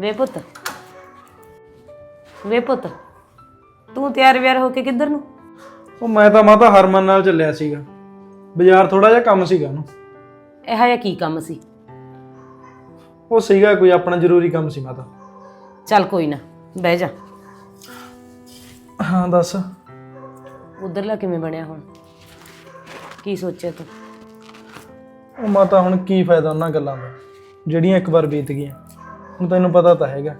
ਵੇ ਪੁੱਤ। ਵੇ ਪੁੱਤ ਤੂੰ ਤਿਆਰ ਵਿਆਰ ਹੋ ਕੇ ਕਿੱਧਰ ਨੂੰ? ਉਹ ਮੈਂ ਤਾਂ ਮਾਤਾ ਹਰਮਨ ਨਾਲ ਚੱਲਿਆ ਸੀਗਾ। ਬਾਜ਼ਾਰ ਥੋੜਾ ਜਿਹਾ ਕੰਮ ਸੀਗਾ ਉਹਨੂੰ। ਇਹ ਜਿਹਾ ਕੀ ਕੰਮ ਸੀ? ਉਹ ਸੀਗਾ ਕੋਈ ਆਪਣਾ ਜ਼ਰੂਰੀ ਕੰਮ ਸੀ ਮਾਤਾ। ਚੱਲ ਕੋਈ ਨਾ ਬਹਿ ਜਾ। ਹਾਂ ਦੱਸ। ਉਧਰਲਾ ਕਿਵੇਂ ਬਣਿਆ ਹੁਣ? ਕੀ ਸੋਚਿਆ ਤੂੰ? ਉਹ ਮਾਤਾ ਹੁਣ ਕੀ ਫਾਇਦਾ ਉਹਨਾਂ ਗੱਲਾਂ ਦਾ ਜਿਹੜੀਆਂ ਇੱਕ ਵਾਰ ਬੀਤ ਗਈਆਂ। ਹੁਣ ਤੈਨੂੰ ਪਤਾ ਤਾਂ ਹੈਗਾ।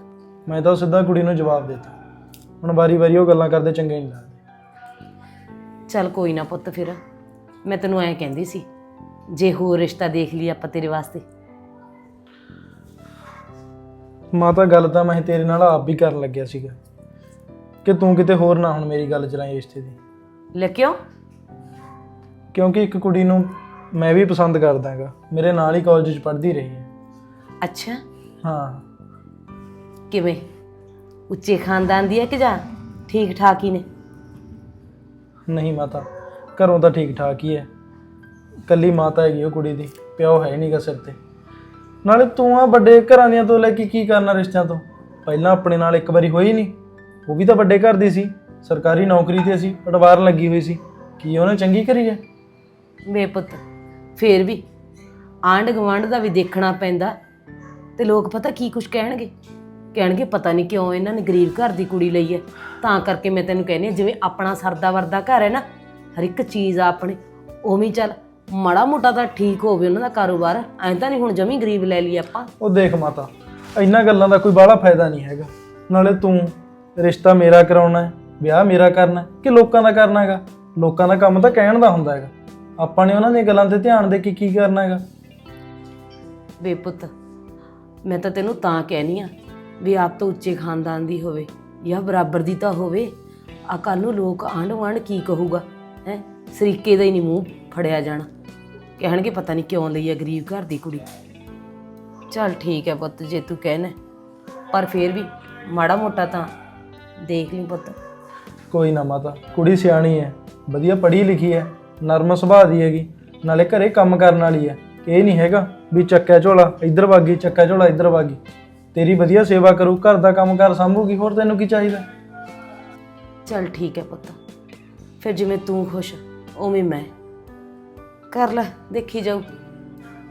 ਮੈਂ ਤਾਂ ਸਿੱਧਾ ਕੁੜੀ ਨੂੰ ਜਵਾਬ ਦਿੱਤਾ। ਹੁਣ ਵਾਰੀ-ਵਾਰੀ ਉਹ ਗੱਲਾਂ ਕਰਦੇ ਚੰਗੇ ਨਹੀਂ ਲੱਗਦੇ। ਚੱਲ ਕੋਈ ਨਾ ਪੁੱਤ ਫਿਰ। ਮੈਂ ਤੈਨੂੰ ਐਂ ਕਹਿੰਦੀ ਸੀ ਜੇ ਹੋਰ ਰਿਸ਼ਤਾ ਦੇਖ ਲਈ ਆਪਾਂ ਤੇਰੇ ਵਾਸਤੇ। ਮਾਤਾ ਗੱਲ ਤਾਂ ਮੈਂ ਤੇਰੇ ਨਾਲ ਆਪ ਵੀ ਕਰਨ ਲੱਗਿਆ ਸੀਗਾ। ਕਿ ਤੂੰ ਕਿਤੇ ਹੋਰ ਨਾ ਹੁਣ ਮੇਰੀ ਗੱਲ ਚਲਾਈ ਰਿਸ਼ਤੇ ਦੀ। ਲੈ ਕਿਉਂ? ਕਿਉਂਕਿ ਇੱਕ ਕੁੜੀ ਨੂੰ ਮੈਂ ਵੀ ਪਸੰਦ ਕਰਦਾ ਹੈਗਾ ਮੇਰੇ ਨਾਲ ਹੀ ਕਾਲਜ 'ਚ ਪੜ੍ਹਦੀ ਰਹੀ ਹੈ। ਅੱਛਾ। ਹਾਂ। ਕਿਵੇਂ? ਉੱਚੇ ਖਾਨਦਾਨ ਦੀ ਹੈ ਕਿ ਜਾਂ ਠੀਕ ਠਾਕ ਹੀ ਨੇ? ਨਹੀਂ ਮਾਤਾ ਘਰੋਂ ਤਾਂ ਠੀਕ ਠਾਕ ਹੀ ਹੈ। ਕੱਲੀ ਮਾਤਾ ਹੈਗੀ ਉਹ ਕੁੜੀ ਦੀ ਪਿਓ ਹੈ ਨਹੀਂਗਾ ਸਿਰ ਤੇ। ਨਾਲੇ ਤੂੰ ਆ ਵੱਡੇ ਘਰਾਂ ਦੀਆਂ ਤੋਂ ਲੈ ਕੇ ਕੀ ਕਰਨਾ ਰਿਸ਼ਤਿਆਂ ਤੋਂ? ਪਹਿਲਾਂ ਆਪਣੇ ਨਾਲ ਇੱਕ ਵਾਰੀ ਹੋਈ ਨਹੀਂ ਉਹ ਵੀ ਤਾਂ ਵੱਡੇ ਘਰ ਦੀ ਸੀ। ਸਰਕਾਰੀ ਨੌਕਰੀ ਤੇ ਸੀ ਪਟਵਾਰ ਲੱਗੀ ਹੋਈ ਸੀ। ਕੀ ਉਹਨੇ ਚੰਗੀ ਕਰੀ ਹੈ? ਵੇ ਪੁੱਤ ਫੇਰ ਵੀ ਆਂਢ ਗੁਆਂਢ ਦਾ ਵੀ ਦੇਖਣਾ ਪੈਂਦਾ। ਤੇ ਲੋਕ ਪਤਾ ਕੀ ਕੁਝ ਕਹਿਣਗੇ? ਕਹਿਣਗੇ ਪਤਾ ਨਹੀਂ ਕਿਉਂ ਇਹਨਾਂ ਨੇ ਗਰੀਬ ਘਰ ਦੀ ਕੁੜੀ ਲਈ ਹੈ। ਤਾਂ ਕਰਕੇ ਮੈਂ ਤੈਨੂੰ ਕਹਿੰਦੀ ਹਾਂ, ਜਿਵੇਂ ਆਪਣਾ ਸਰਦਾ ਵਰਦਾ ਘਰ ਹੈ ਨਾ ਹਰ ਇੱਕ ਚੀਜ਼ ਆ ਆਪਣੇ ਉਵੇਂ ਹੀ ਚੱਲ। ਮਾੜਾ ਮੋਟਾ ਤਾਂ ਠੀਕ ਹੋਵੇ ਉਹਨਾਂ ਦਾ ਕਾਰੋਬਾਰ ਐਂ ਤਾਂ ਨਹੀਂ ਹੁਣ ਜਮੀ ਗਰੀਬ ਲੈ ਲਈ ਆਪਾਂ। ਉਹ ਦੇਖ ਮਾਤਾ ਇੰਨਾ ਗੱਲਾਂ ਦਾ ਕੋਈ ਬਾਹਲਾ ਫਾਇਦਾ ਨਹੀਂ ਹੈਗਾ। ਨਾਲੇ ਤੂੰ ਰਿਸ਼ਤਾ ਮੇਰਾ ਕਰਾਉਣਾ ਹੈ ਵਿਆਹ ਮੇਰਾ ਕਰਨਾ ਹੈ ਕਿ ਲੋਕਾਂ ਦਾ ਕਰਨਾ ਹੈਗਾ? ਲੋਕਾਂ ਦਾ ਕੰਮ ਤਾਂ ਕਹਿਣ ਦਾ ਹੁੰਦਾ ਹੈਗਾ। ਆਪਾਂ ਨੇ ਉਹਨਾਂ ਦੀਆਂ ਗੱਲਾਂ ਤੇ ਧਿਆਨ ਦੇ ਕੇ ਕੀ ਕਰਨਾ ਹੈਗਾ? ਵੇ ਪੁੱਤ ਮੈਂ ਤਾਂ ਤੈਨੂੰ ਤਾਂ ਕਹਿਨੀ ਆ ਵੀ ਆਪ ਤੋਂ ਉੱਚੇ ਖਾਨਦਾਨ ਦੀ ਹੋਵੇ ਜਾਂ ਬਰਾਬਰ ਦੀ ਤਾਂ ਹੋਵੇ ਆ ਕੱਲ ਨੂੰ ਲੋਕ ਆਂਢ ਗੁਆਂਢ ਕੀ ਕਹੂਗਾ? ਹੈ? ਸਰੀਕੇ ਦਾ ਹੀ ਨਹੀਂ ਮੂੰਹ ਫੜਿਆ ਜਾਣਾ। ਕਹਿਣਗੇ ਪਤਾ ਨਹੀਂ ਕਿਉਂ ਲਈ ਆ ਗਰੀਬ ਘਰ ਦੀ ਕੁੜੀ। ਚੱਲ ਠੀਕ ਹੈ ਪੁੱਤ, ਜੇ ਤੂੰ ਕਹਿਣਾ ਪਰ ਫੇਰ ਵੀ ਮਾੜਾ ਮੋਟਾ ਤਾਂ ਦੇਖ ਲਈ ਪੁੱਤ। ਕੋਈ ਨਾ ਮਾਤਾ, ਕੁੜੀ ਸਿਆਣੀ ਹੈ, ਵਧੀਆ ਪੜ੍ਹੀ ਲਿਖੀ ਹੈ, ਨਰਮ ਸੁਭਾਅ ਦੀ ਹੈਗੀ, ਨਾਲੇ ਘਰੇ ਕੰਮ ਕਰਨ ਵਾਲੀ ਹੈ। ਇਹ ਨਹੀਂ ਹੈਗਾ ਵੀ ਚੱਕਾ ਝੋਲਾ, ਇੱਧਰ ਵਾਗੀ ਚੱਕਾ ਝੋਲਾ, ਇੱਧਰ ਵਾਗੀ। ਤੇਰੀ ਵਧੀਆ ਸੇਵਾ ਕਰੂ ਘਰ ਦਾ ਕੰਮ ਕਰ ਸੰਭੂਗੀ ਹੋਰ ਤੈਨੂੰ ਕੀ ਚਾਹੀਦਾ? ਚੱਲ ਠੀਕ ਹੈ ਪੁੱਤ। ਫਿਰ ਜਿਵੇਂ ਤੂੰ ਖੁਸ਼ ਉਵੇਂ ਮੈਂ। ਕਰ ਲੈ ਦੇਖੀ ਜਾਊ।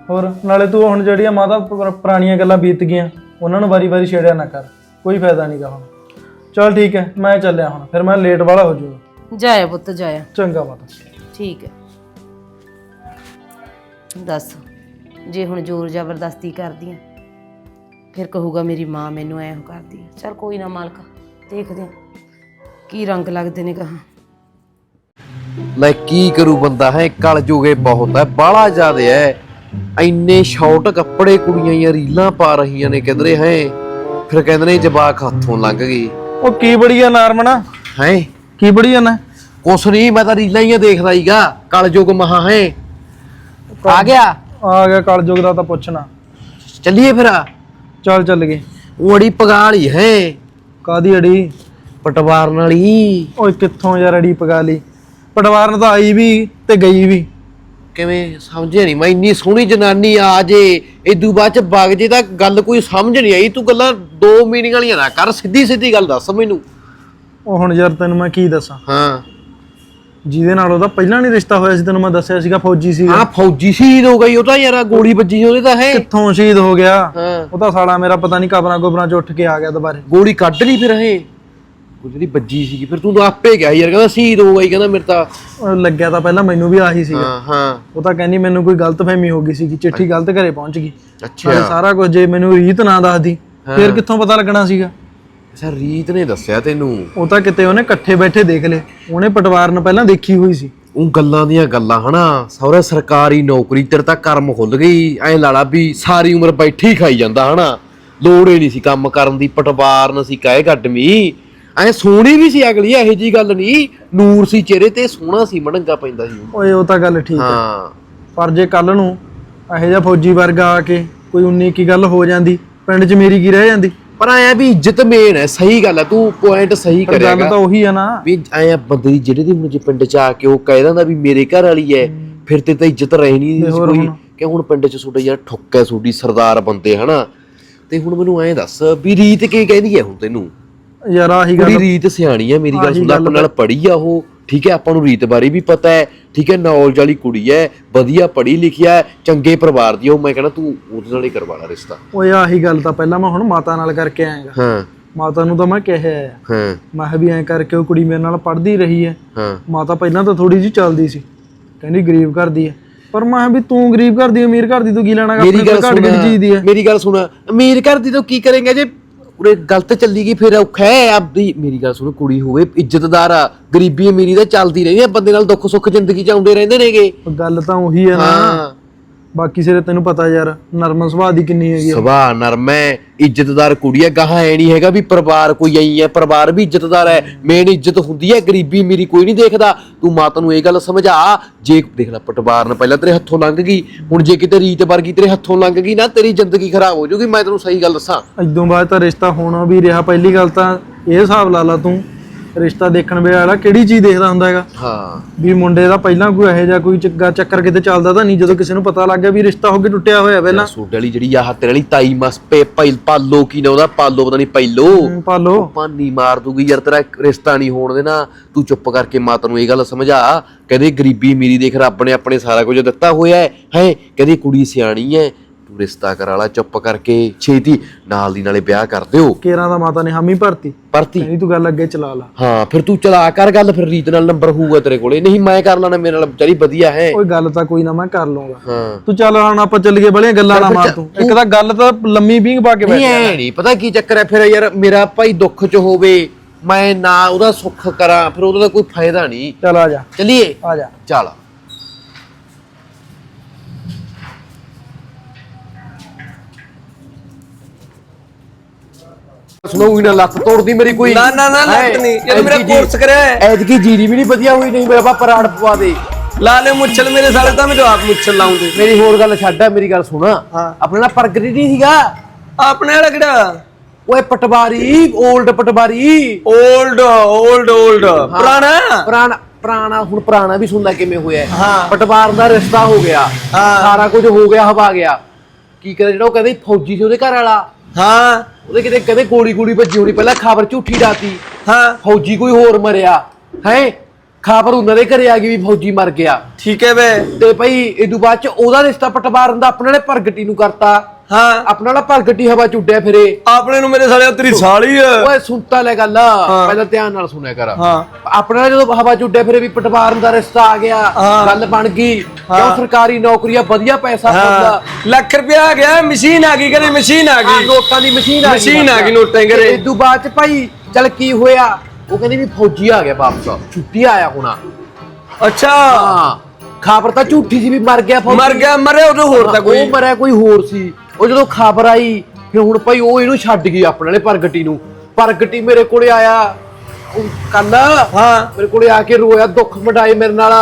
ਹੋਰ ਨਾਲੇ ਤੂੰ ਹੁਣ ਜਿਹੜੀਆਂ ਮਾਤਾ ਪੁਰ- ਪੁਰਾਣੀਆਂ ਗੱਲਾਂ ਬੀਤ ਗਈਆਂ ਉਹਨਾਂ ਨੂੰ ਵਾਰੀ-ਵਾਰੀ ਛੇੜਿਆ ਨਾ ਕਰ। ਕੋਈ ਫਾਇਦਾ ਨਹੀਂਗਾ ਹੁਣ। ਚਲ ਠੀਕ ਹੈ ਮੈਂ ਚੱਲਿਆ ਹੁਣ ਫਿਰ ਮੈਂ ਲੇਟ ਵਾਲਾ ਹੋ ਜਾਊਗਾ। ਜਾਇਆ ਪੁੱਤ ਜਾਇਆ। ਚੰਗਾ ਮਾਤਾ। ਠੀਕ ਹੈ। ਦੱਸ ਜੇ ਹੁਣ ਜ਼ੋਰ ਜ਼ਬਰਦਸਤੀ ਕਰਦੀ ਆ। ਫਿਰ ਕਹੂਗਾ ਮੇਰੀ ਮਾਂ ਮੈਨੂੰ ਐਂ ਕਰਦੀ ਆ ਚਲ ਕੋਈ ਨਾ ਮਾਲਕਾ ਦੇਖਦੇ ਆ ਕੀ ਰੰਗ ਲੱਗਦੇ ਨੇ ਕਹਾ ਲੈ ਕੀ ਕਰੂ ਬੰਦਾ ਹੈ ਕਲ ਜੋਗੇ ਬਹੁਤ ਹੈ ਬਾਲਾ ਜ਼ਿਆਦੇ ਹੈ। ਇੰਨੇ ਸ਼ਾਰਟ ਕੱਪੜੇ ਕੁੜੀਆਂ ਜਾਂ ਰੀਲਾਂ ਪਾ ਰਹੀਆਂ ਨੇ ਕਿਧਰੇ ਹੈ। ਫਿਰ ਕਹਿੰਦੇ ਨੇ ਜਵਾਕ ਹੱਥੋਂ ਲੰਘ ਗਈ। ਉਹ ਕੀ ਬੜੀਆ ਨਾਰਮਣਾ ਹੈ? ਕੀ ਬੜੀਆ ਨਾ? ਕੁਛ ਨਹੀਂ ਮੈਂ ਤਾਂ ਰੀਲਾਂ ਹੀ ਦੇਖਦਾ ਹੀਗਾ। ਕਲ ਜੋਗ ਮਹਾ ਹੈ। ਆ ਗਿਆ? ਆ ਗਿਆ ਕਲਯੁਗ ਦਾ ਤਾਂ ਪੁੱਛਣਾ। ਚੱਲੀਏ ਫਿਰ। ਚੱਲ ਚੱਲ ਗਏ। ਉਹ ਅੜੀ ਪਗਾਲੀ ਹੈ ਕਾਦੀ ਅੜੀ? ਪਟਵਾਰ ਨਾਲ ਹੀ ਓਏ ਕਿੱਥੋਂ ਯਾਰ ਅੜੀ ਪਗਾ ਲਈ ਪਟਵਾਰਨ ਤਾਂ ਆਈ ਵੀ ਤੇ ਗਈ ਵੀ। ਕਿਵੇਂ ਸਮਝਿਆ ਨਹੀਂ ਮੈਂ ਇੰਨੀ ਸੋਹਣੀ ਜਨਾਨੀ ਆ ਜੇ ਇਦੂ ਬਾਅਦ ਚ ਵਗ ਜੇ ਤਾਂ ਗੱਲ ਕੋਈ ਸਮਝ ਨਹੀਂ ਆਈ। ਤੂੰ ਗੱਲਾਂ ਦੋ ਮੀਨਿੰਗ ਵਾਲੀਆਂ ਨਾ ਕਰ ਸਿੱਧੀ ਸਿੱਧੀ ਗੱਲ ਦੱਸ ਮੈਨੂੰ। ਉਹ ਹੁਣ ਯਾਰ ਤੈਨੂੰ ਮੈਂ ਕੀ ਦੱਸਾਂ? ਹਾਂ। ਜਿਹਦੇ ਨਾਲ ਉਹਦਾ ਪਹਿਲਾਂ ਨਹੀਂ ਰਿਸ਼ਤਾ ਹੋਇਆ ਸੀ ਤੈਨੂੰ ਮੈਂ ਦੱਸਿਆ ਸੀਗਾ ਫੌਜੀ ਸੀ ਆ ਫੌਜੀ ਸ਼ਹੀਦ ਹੋ ਗਈ ਉਹ ਤਾਂ ਯਾਰ ਗੋਲੀ ਵੱਜੀ ਉਹਦੇ ਤਾਂ ਹੈ। ਕਿੱਥੋਂ ਸ਼ਹੀਦ ਹੋ ਗਿਆ? ਹਾਂ। ਉਹ ਤਾਂ ਸਾਲਾ ਮੇਰਾ ਪਤਾ ਨਹੀਂ ਕਬਰਾਂ ਗੋਬਰਾਂ ਚ ਉੱਠ ਕੇ ਆ ਗਿਆ ਦੁਬਾਰੇ। ਗੋਲੀ ਕੱਢ ਲਈ ਫਿਰ ਹੈ ਉਹ ਜਿਹੜੀ ਵੱਜੀ ਸੀਗੀ ਫਿਰ ਤੂੰ ਤਾਂ ਆਪੇ ਗਿਆ ਯਾਰ ਕਹਿੰਦਾ ਸ਼ਹੀਦ ਹੋ ਗਈ ਕਹਿੰਦਾ ਮੇਰੇ ਤਾਂ ਉਹ ਲੱਗਿਆ ਤਾਂ ਪਹਿਲਾਂ ਮੈਨੂੰ ਵੀ ਆਹੀ ਸੀਗਾ। ਹਾਂ ਹਾਂ। ਉਹ ਤਾਂ ਕਹਿੰਦੀ ਮੈਨੂੰ ਕੋਈ ਗਲਤਫਹਿਮੀ ਹੋ ਗਈ ਸੀ ਕਿ ਚਿੱਠੀ ਗਲਤ ਘਰੇ ਪਹੁੰਚ ਗਈ। ਅੱਛਾ। ਸਾਰਾ ਕੁਝ ਜੇ ਮੈਨੂੰ ਰੀਤ ਨਾ ਦੱਸਦੀ ਫਿਰ ਕਿੱਥੋਂ ਪਤਾ ਲੱਗਣਾ ਸੀਗਾ? ਸਰ ਰੀਤ ਨੇ ਦੱਸਿਆ ਤੈਨੂੰ? ਉਹ ਤਾਂ ਕਿਤੇ ਉਹਨੇ ਇਕੱਠੇ ਬੈਠੇ ਦੇਖ ਲਏ। ਉਹਨੇ ਪਟਵਾਰ ਨੂੰ ਪਹਿਲਾਂ ਦੇਖੀ ਹੋਈ ਸੀ। ਉਹ ਗੱਲਾਂ ਦੀਆਂ ਗੱਲਾਂ ਹਨਾ? ਸਹੁਰੇ ਸਰਕਾਰੀ ਨੌਕਰੀ ਤੇਰੇ ਤਾਂ ਕਰਮ ਖੁੱਲ ਗਈ। ਐ ਲਾਲਾ ਵੀ ਸਾਰੀ ਉਮਰ ਬੈਠੀ ਖਾਈ ਜਾਂਦਾ ਹਨਾ? ਲੋੜ ਹੀ ਨਹੀਂ ਸੀ ਕੰਮ ਕਰਨ ਦੀ ਪਟਵਾਰ ਨਾ ਸੀ ਕਾਏ ਗੱਡਮੀ ਐ ਸੋਹਣੀ ਵੀ ਸੀ ਅਗਲੀ ਇਹੋ ਜੀ ਗੱਲ ਨਹੀਂ। ਨੂਰ ਸੀ ਚਿਹਰੇ ਤੇ ਸੋਹਣਾ ਸੀ ਮੜੰਗਾ ਪੈਂਦਾ ਸੀ ਉਹ। ਓਏ ਉਹ ਤਾਂ ਗੱਲ ਠੀਕ ਹੈ ਹਾਂ। ਪਰ ਜੇ ਕੱਲ ਨੂੰ ਇਹੋ ਜਿਹਾ ਫੌਜੀ ਵਰਗਾ ਆ ਕੇ ਕੋਈ 19 ਕੀ ਗੱਲ ਹੋ ਜਾਂਦੀ ਪਿੰਡ 'ਚ ਮੇਰੀ ਕੀ ਰਹਿ ਜਾਂਦੀ? ਪਰ ਐ ਵੀ ਇੱਜ਼ਤ ਮੇਨ ਹੈ ਸਹੀ ਗੱਲ ਹੈ ਤੂੰ ਪੁਆਇੰਟ ਸਹੀ ਪਰ ਗੱਲ ਤਾਂ ਉਹੀ ਆ ਨਾ। ਵੀ ਐ ਬੰਦੇ ਦੀ ਜਿਹੜੇ ਦੀ ਹੁਣ ਜੇ ਪਿੰਡ ਚ ਆ ਕੇ ਉਹ ਕਹਿ ਦਿੰਦਾ ਵੀ ਮੇਰੇ ਘਰ ਵਾਲੀ ਐ ਫਿਰ ਤੇ ਤਾਂ ਇੱਜ਼ਤ ਰਹਿਣੀ ਨਹੀਂ ਤੇ ਹੋਰ ਕੋਈ ਹੁਣ? ਕਿ ਹੁਣ ਪਿੰਡ ਚ ਤੁਹਾਡੇ ਯਾਰ ਠੁੱਕ ਹੈ ਤੁਹਾਡੀ ਸਰਦਾਰ ਬੰਦੇ ਹਨਾ? ਤੇ ਹੁਣ ਮੈਨੂੰ ਐਂ ਦੱਸ ਵੀ ਰੀਤ ਕੀ ਕਹਿੰਦੀ ਹੈ ਹੁਣ ਤੈਨੂੰ? ਯਾਰ ਆਹੀ ਕੁੜੀ ਗੱਲ ਰੀਤ ਸਿਆਣੀ ਹੈ ਮੇਰੀ ਗੱਲ ਆਹੀ ਸੁਣ ਗੱਲ ਆਪਣੇ ਨਾਲ ਪੜ੍ਹੀ ਆ ਉਹ ਠੀਕ ਹੈ ਆਪਾਂ ਨੂੰ ਰੀਤ ਬਾਰੇ ਵੀ ਪਤਾ ਹੈ ਠੀਕ ਹੈ ਨੌਲੇਜ ਵਾਲੀ ਕੁੜੀ ਹੈ ਵਧੀਆ ਪੜ੍ਹੀ ਲਿਖੀ ਹੈ ਚੰਗੇ ਪਰਿਵਾਰ ਦੀ ਉਹ ਮੈਂ ਕਹਿੰਦਾ ਤੂੰ ਉਹਦੇ ਨਾਲ ਹੀ ਕਰਵਾ ਲੈ ਰਿਸ਼ਤਾ। ਓਏ ਆਹੀ ਗੱਲ ਤਾਂ ਪਹਿਲਾਂ ਮੈਂ ਹੁਣ ਮਾਤਾ ਨਾਲ ਕਰਕੇ ਆਇਆਗਾ ਹਾਂ। ਮਾਤਾ ਨੂੰ ਤਾਂ ਮੈਂ ਕਿਹਾ ਹੈ। ਹਾਂ। ਮੈਂ ਕਿਹਾ ਵੀ ਐਂ ਕਰਕੇ ਉਹ ਕੁੜੀ ਮੇਰੇ ਨਾਲ ਪੜ੍ਹਦੀ ਰਹੀ ਹੈ। ਹਾਂ। ਮਾਤਾ ਪਹਿਲਾਂ ਤਾਂ ਥੋੜੀ ਜਿਹੀ ਚੱਲਦੀ ਸੀ। ਕਹਿੰਦੀ ਗਰੀਬ ਘਰ ਦੀ ਹੈ। ਪਰ ਮੈਂ ਕਿਹਾ ਵੀ ਤੂੰ ਗਰੀਬ ਘਰ ਦੀ ਅਮੀਰ ਘਰ ਦੀ ਤੂੰ ਕੀ ਲੈਣਾ ਗਾ? ਮੇਰੀ ਗੱਲ ਸੁਣ। ਮੇਰੀ ਗੱਲ ਸੁਣ। ਅਮੀਰ ਘਰ ਦੀ ਤਾਂ ਕੀ ਕਰੇਗਾ ਜੇ ਉਰੇ ਗਲਤ ਚੱਲੀ ਗਈ ਫਿਰ ਔਖਾ ਹੈ ਆਪਦੀ। ਮੇਰੀ ਗੱਲ ਸੁਣ ਕੁੜੀ ਹੋਵੇ ਇੱਜ਼ਤਦਾਰ ਆ ਗਰੀਬੀ ਅਮੀਰੀ ਤਾਂ ਚੱਲਦੀ ਰਹਿੰਦੀ ਆ ਬੰਦੇ ਨਾਲ ਦੁੱਖ ਸੁੱਖ ਜ਼ਿੰਦਗੀ ਚ ਆਉਂਦੇ ਰਹਿੰਦੇ ਨੇਗੇ। ਗੱਲ ਤਾਂ ਉਹੀ ਹੈ ਨਾ। ਬਾਕੀ ਸਿਰੇ ਤੈਨੂੰ ਪਤਾ ਯਾਰ ਨਰਮ ਸੁਭਾਅ ਦੀ ਕਿੰਨੀ ਹੈਗੀ ਆ। ਸੁਭਾਅ ਨਰਮ ਹੈ ਇੱਜ਼ਤਦਾਰ ਕੁੜੀ ਹੈ ਗਾਹਾਂ ਐ ਨਹੀਂ ਹੈਗਾ ਵੀ ਪਰਿਵਾਰ ਕੋਈ ਐਂ ਹੈ ਪਰਿਵਾਰ ਵੀ ਇੱਜ਼ਤਦਾਰ ਹੈ ਮੇਨ ਇੱਜ਼ਤ ਹੁੰਦੀ ਹੈ ਗਰੀਬੀ ਮੇਰੀ ਕੋਈ ਨਹੀਂ ਦੇਖਦਾ ਤੂੰ ਮਾਤਾ ਨੂੰ ਇਹ ਗੱਲ ਸਮਝਾ ਜੇ ਦੇਖ ਲੈ ਪਟਵਾਰ ਨੇ ਪਹਿਲਾਂ ਤੇਰੇ ਹੱਥੋਂ ਲੰਘ ਗਈ ਹੁਣ ਜੇ ਕਿਤੇ ਰੀਤ ਵਰਗੀ ਤੇਰੇ ਹੱਥੋਂ ਲੰਘ ਗਈ ਨਾ ਤੇਰੀ ਜ਼ਿੰਦਗੀ ਖਰਾਬ ਹੋ ਜਾਊਗੀ ਮੈਂ ਤੈਨੂੰ ਸਹੀ ਗੱਲ ਦੱਸਾਂ ਇਦੋਂ ਬਾਅਦ ਤਾਂ ਰਿਸ਼ਤਾ ਹੋਣਾ ਵੀ ਰਿਹਾ ਪਹਿਲੀ ਗੱਲ ਤਾਂ ਇਹ ਹਿਸਾਬ ਲਾ ਲਾ ਤੂੰ ਰਿਸ਼ਤਾ ਦੇਖਣ ਵਾਲਾ ਕਿਹੜੀ ਚੀਜ਼ ਦੇਖਦਾ ਹੁੰਦਾ ਹੈਗਾ? ਹਾਂ। ਵੀ ਮੁੰਡੇ ਦਾ ਪਹਿਲਾਂ ਕੋਈ ਇਹੋ ਜਿਹਾ ਕੋਈ ਚੱਕਰ ਚੱਕਰ ਕਿਤੇ ਚੱਲਦਾ ਤਾਂ ਨਹੀਂ ਜਦੋਂ ਕਿਸੇ ਨੂੰ ਪਤਾ ਲੱਗ ਗਿਆ ਵੀ ਰਿਸ਼ਤਾ ਹੋ ਕੇ ਟੁੱਟਿਆ ਹੋਇਆ ਪਹਿਲਾਂ। ਸੋਡੇ ਵਾਲੀ ਜਿਹੜੀ ਆਹ ਤੇਰੇ ਵਾਲੀ ਤਾਈ ਮਸ ਪੇ ਪੈ ਪਾਲੋ ਕੀ ਨਾ ਉਹਦਾ ਪਾਲੋ ਪਤਾ ਨਹੀਂ ਪੈਲੋ। ਪਾਲੋ ਪਾਨੀ ਮਾਰ ਦੂਗੀ ਯਾਰ ਤੇਰਾ ਰਿਸ਼ਤਾ ਨਹੀਂ ਹੋਣ ਦੇਣਾ। ਤੂੰ ਚੁੱਪ ਕਰਕੇ ਮਾਤਾ ਨੂੰ ਇਹ ਗੱਲ ਸਮਝਾ। ਕਹਿੰਦੇ ਗਰੀਬੀ ਮੇਰੀ ਦੇਖ ਰੱਬ ਨੇ ਆਪਣੇ ਸਾਰਾ ਕੁਝ ਦਿੱਤਾ ਹੋਇਆ ਹੈ। ਹੈ ਕਹਿੰਦੀ ਕੁੜੀ ਸਿਆਣੀ ਹੈ। ਤੂੰ ਰਿਸ਼ਤਾ ਕਰਾ ਲਾ ਚੁੱਪ ਕਰਕੇ ਛੇਤੀ ਨਾਲ ਦੀ ਨਾਲੇ ਵਿਆਹ ਕਰ ਦਿਓ। ਕੇਰਾਂ ਦਾ ਮਾਤਾ ਨੇ ਹਾਮੀ ਭਰਤੀ। ਪਰਤੀ ਕਹਿੰਦੀ ਤੂੰ ਗੱਲ ਅੱਗੇ ਚਲਾ ਲਾ। ਹਾਂ ਫਿਰ ਤੂੰ ਚਲਾ ਕਰ ਗੱਲ ਫਿਰ ਰੀਤ ਨਾਲ ਨੰਬਰ ਹੋਊਗਾ ਤੇਰੇ ਕੋਲੇ। ਨਹੀਂ ਮੈਂ ਕਰ ਲੈਣਾ ਮੇਰੇ ਨਾਲ ਵਿਚਾਰੀ ਵਧੀਆ ਹੈ। ਕੋਈ ਗੱਲ ਤਾਂ ਕੋਈ ਨਾ ਮੈਂ ਕਰ ਲਵਾਂਗਾ ਹਾਂ। ਤੂੰ ਚੱਲ ਹੁਣ ਆਪਾਂ ਚੱਲੀਏ ਬੜੀਆਂ ਗੱਲਾਂ ਨਾ ਮਾਰ ਤੂੰ। ਇੱਕ ਤਾਂ ਗੱਲ ਤਾਂ ਲੰਮੀ ਬੀਂਗ ਪਾ ਕੇ ਬੈਠ ਨਹੀਂ ਐ ਨਹੀਂ ਪਤਾ ਕੀ ਚੱਕਰ ਹੈ? ਫਿਰ ਯਾਰ ਮੇਰਾ ਭਾਈ ਦੁੱਖ ਚ ਹੋਵੇ ਮੈਂ ਨਾ ਉਹਦਾ ਸੁੱਖ ਕਰਾਂ ਫਿਰ ਉਹਦਾ ਕੋਈ ਫਾਇਦਾ ਨਹੀਂ। ਚੱਲ ਆ ਜਾ। ਚਲਿਏ? ਆ ਜਾ। ਚੱਲ। ਸੁਣਾਉਂਗੀ ਨਾ ਲੱਤ ਤੋੜਦੀ ਮੇਰੀ ਕੋਈ। ਨਾ ਨਾ ਨਾ ਲੱਤ ਨਹੀਂ। ਜਦ ਮੇਰਾ ਕੋਰਸ ਕਰਿਆ ਐਤਕੀ ਜੀਰੀ ਵੀ ਨਹੀਂ ਵਧੀਆ ਹੋਈ ਨਹੀਂ ਮੇਰਾ ਬਾਪਾ ਰਾੜ ਪਵਾ ਦੇ। ਲਾ ਮੁੱਛਲ ਮੇਰੇ ਸਾਲੇ ਤਾਂ ਮੈਨੂੰ ਆਪ ਮੁੱਛਲ ਲਾਉਂਦੇ। ਮੇਰੀ ਹੋਰ ਗੱਲ ਛੱਡ ਮੇਰੀ ਗੱਲ ਸੁਣਾ। ਆਪਣੇ ਨਾਲ ਪ੍ਰਗਟੀ ਨਹੀਂ ਸੀਗਾ। ਆਪਣੇ ਵਾਲਾ ਕਿਹੜਾ? ਓਏ ਪਟਵਾਰੀ 올ਡ ਪਟਵਾਰੀ। 올ਡ 올ਡ 올ਡ ਪੁਰਾਣਾ? ਪੁਰਾਣਾ ਪੁਰਾਣਾ ਹੁਣ ਪੁਰਾਣਾ ਵੀ ਸੁਣਦਾ ਕਿਵੇਂ ਹੋਇਆ ਪਟਵਾਰ ਦਾ ਰਿਸ਼ਤਾ ਹੋ ਗਿਆ। ਸਾਰਾ ਕੁਝ ਹੋ ਗਿਆ ਹਵਾ ਗਿਆ। ਕੀ ਕਰੇ ਜਿਹੜਾ ਉਹ ਕਹਿੰਦੇ ਫੌਜੀ ਸੀ ਉਹਦੇ ਘਰ ਵਾਲਾ। ਹਾਂ ਉਹਦੇ ਕਿਤੇ ਕਹਿੰਦੇ ਗੋਲੀ ਗੋਲੀ ਵੱਜੀ ਹੋਣੀ ਪਹਿਲਾਂ ਖਬਰ ਝੂਠੀ ਡਾਤੀ। ਹਾਂ ਫੌਜੀ ਕੋਈ ਹੋਰ ਮਰਿਆ। ਹੈ? ਖਬਰ ਉਹਨਾਂ ਦੇ ਘਰੇ ਆ ਗਈ ਵੀ ਫੌਜੀ ਮਰ ਗਿਆ। ਠੀਕ ਹੈ ਬੇ ਤੇ ਭਾਈ ਇਦੋਂ ਬਾਅਦ ਚ ਉਹਦਾ ਰਿਸ਼ਤਾ ਪਟਵਾਰਨ ਦਾ ਆਪਣੇ ਨਾਲ ਪ੍ਰਗਟੀ ਨੂੰ ਕਰਤਾ। ਹਾਂ। ਆਪਣਾ ਨਾਲ ਪ੍ਰਗਟੀ ਹਵਾ ਚ ਉੱਡਿਆ ਫਿਰੇ। ਆਪਣੇ ਨੂੰ ਮੇਰੇ ਸਾਲੇ ਤੇਰੀ ਸਾਲੀ ਓਏ ਸੁਣਤਾ ਲੈ ਗੱਲ। ਪਹਿਲਾਂ ਧਿਆਨ ਨਾਲ ਸੁਣਿਆ ਕਰ। ਹਾਂ। ਆਪਣਾ ਜਦੋਂ ਹਵਾ ਚ ਉੱਡਿਆ ਫਿਰੇ ਵੀ ਪਟਵਾਰਨ ਦਾ ਰਿਸ਼ਤਾ ਆ ਗਿਆ। ਗੱਲ ਬਣ ਗਈ। ਕਿਉਂ ਸਰਕਾਰੀ ਨੌਕਰੀ ਆ ਵਧੀਆ ਪੈਸਾ ਮਿਲਦਾ ਲੱਖ ਰੁਪਿਆ ਆ ਗਿਆ ਮਸ਼ੀਨ ਆ ਗਈ ਕਹਿੰਦੇ ਮਸ਼ੀਨ ਆ ਗਈ। ਨੋਟਾਂ ਦੀ ਮਸ਼ੀਨ ਆ ਗਈ। ਮਸ਼ੀਨ ਆ ਗਈ ਨੋਟਾਂ ਘਰੇ। ਇਦੋਂ ਬਾਅਦ ਚ ਭਾਈ ਚੱਲ ਕੀ ਹੋਇਆ? ਉਹ ਕਹਿੰਦੀ ਵੀ ਫੌਜੀ ਆ ਗਿਆ ਵਾਪਸ। ਛੁੱਟੀ ਆਇਆ ਹੋਣਾ। ਅੱਛਾ। ਹਾਂ। ਖਬਰ ਤਾਂ ਝੂਠੀ ਸੀ ਵੀ ਮਰ ਗਿਆ ਫੌਜੀ। ਮਰ ਗਿਆ ਮਰੇ ਉਹ ਹੋਰ ਤਾਂ ਕੋਈ। ਉਹ ਮਰਿਆ ਕੋਈ ਹੋਰ ਸੀ। ਉਹ ਜਦੋਂ ਖਬਰ ਆਈ ਫਿਰ ਹੁਣ ਭਾਈ ਉਹ ਇਹਨੂੰ ਛੱਡ ਗਈ ਆਪਣੇ ਵਾਲੇ ਪ੍ਰਗਟੀ ਨੂੰ। ਪ੍ਰਗਟੀ ਮੇਰੇ ਕੋਲੇ ਆਇਆ ਉਹ ਕੱਲ ਹਾਂ। ਮੇਰੇ ਕੋਲੇ ਆ ਕੇ ਰੋਇਆ ਦੁੱਖ ਮਟਾਏ ਮੇਰੇ ਨਾਲ।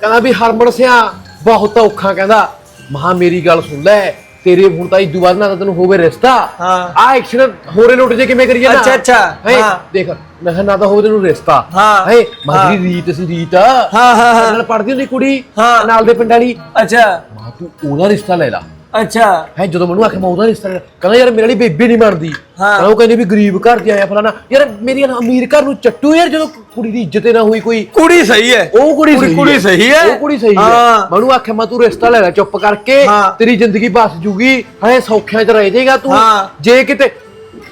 ਕਹਿੰਦਾ ਵੀ ਹਰਮਨ ਸਿਆ ਬਹੁਤ ਔਖਾ ਕਹਿੰਦਾ ਮਹਾ ਮੇਰੀ ਗੱਲ ਸੁਣ ਲੈ ਤੇਰੇ ਹੁਣ ਤਾਂ ਇਦੋਂ ਬਾਅਦ ਨਾ ਤਾਂ ਤੈਨੂੰ ਹੋਵੇ ਰਿਸ਼ਤਾ। ਹਾਂ। ਆ ਐਕਸ਼ਨ ਹੋਰੇ ਨੋਟ ਜੇ ਕਿਵੇਂ ਕਰੀਏ ਨਾ। ਅੱਛਾ, ਅੱਛਾ, ਹੈਂ। ਦੇਖ ਮੈਂ ਕਿਹਾ ਨਾ ਤਾਂ ਹੋਵੇ ਤੈਨੂੰ ਰਿਸ਼ਤਾ। ਹਾਂ, ਹੈ। ਮਗਰੀ ਰੀਤ ਸੀ ਰੀਤ। ਹਾਂ, ਹਾਂ, ਹਾਂ। ਨਾਲ ਪੜਦੀ ਹੁੰਦੀ ਕੁੜੀ। ਨਾਲ ਦੇ ਪਿੰਡ ਵਾਲੀ। ਅੱਛਾ। ਮਾ ਤੂੰ ਉਹਦਾ ਰਿਸ਼ਤਾ ਲੈ ਲਾ। ਅੱਛਾ। ਹੈ ਜਦੋਂ ਮੈਨੂੰ ਆਖਿਆ ਮੈਂ ਉਹਦਾ ਰਿਸ਼ਤਾ ਲੈਣਾ ਕਹਿੰਦਾ ਯਾਰ ਮੇਰੇ ਵਾਲੀ ਬੇਬੀ ਨਹੀਂ ਮੰਨਦੀ ਹਾਂ। ਕਹਿੰਦਾ ਉਹ ਕਹਿੰਦੀ ਵੀ ਗਰੀਬ ਘਰ ਦੀ ਆਇਆ ਫਲਾਣਾ। ਯਾਰ ਮੇਰੀ ਨਾ ਅਮੀਰ ਘਰ ਨੂੰ ਚੱਟੂ ਯਾਰ ਜਦੋਂ ਕੁੜੀ ਦੀ ਇੱਜ਼ਤ ਹੀ ਨਾ ਹੋਈ ਕੋਈ। ਕੁੜੀ ਸਹੀ ਹੈ। ਉਹ ਕੁੜੀ ਸਹੀ ਕੁੜੀ ਸਹੀ ਹੈ। ਉਹ ਕੁੜੀ ਸਹੀ ਹੈ। ਹਾਂ। ਮੈਨੂੰ ਆਖਿਆ ਮੈਂ ਤੂੰ ਰਿਸ਼ਤਾ ਲੈ ਲੈ ਚੁੱਪ ਕਰਕੇ। ਹਾਂ। ਤੇਰੀ ਜ਼ਿੰਦਗੀ ਬਸ ਜੂਗੀ। ਹੈ ਸੌਖਿਆਂ 'ਚ ਰਹਿ ਜਾਏਗਾ ਤੂੰ। ਹਾਂ। ਜੇ ਕਿਤੇ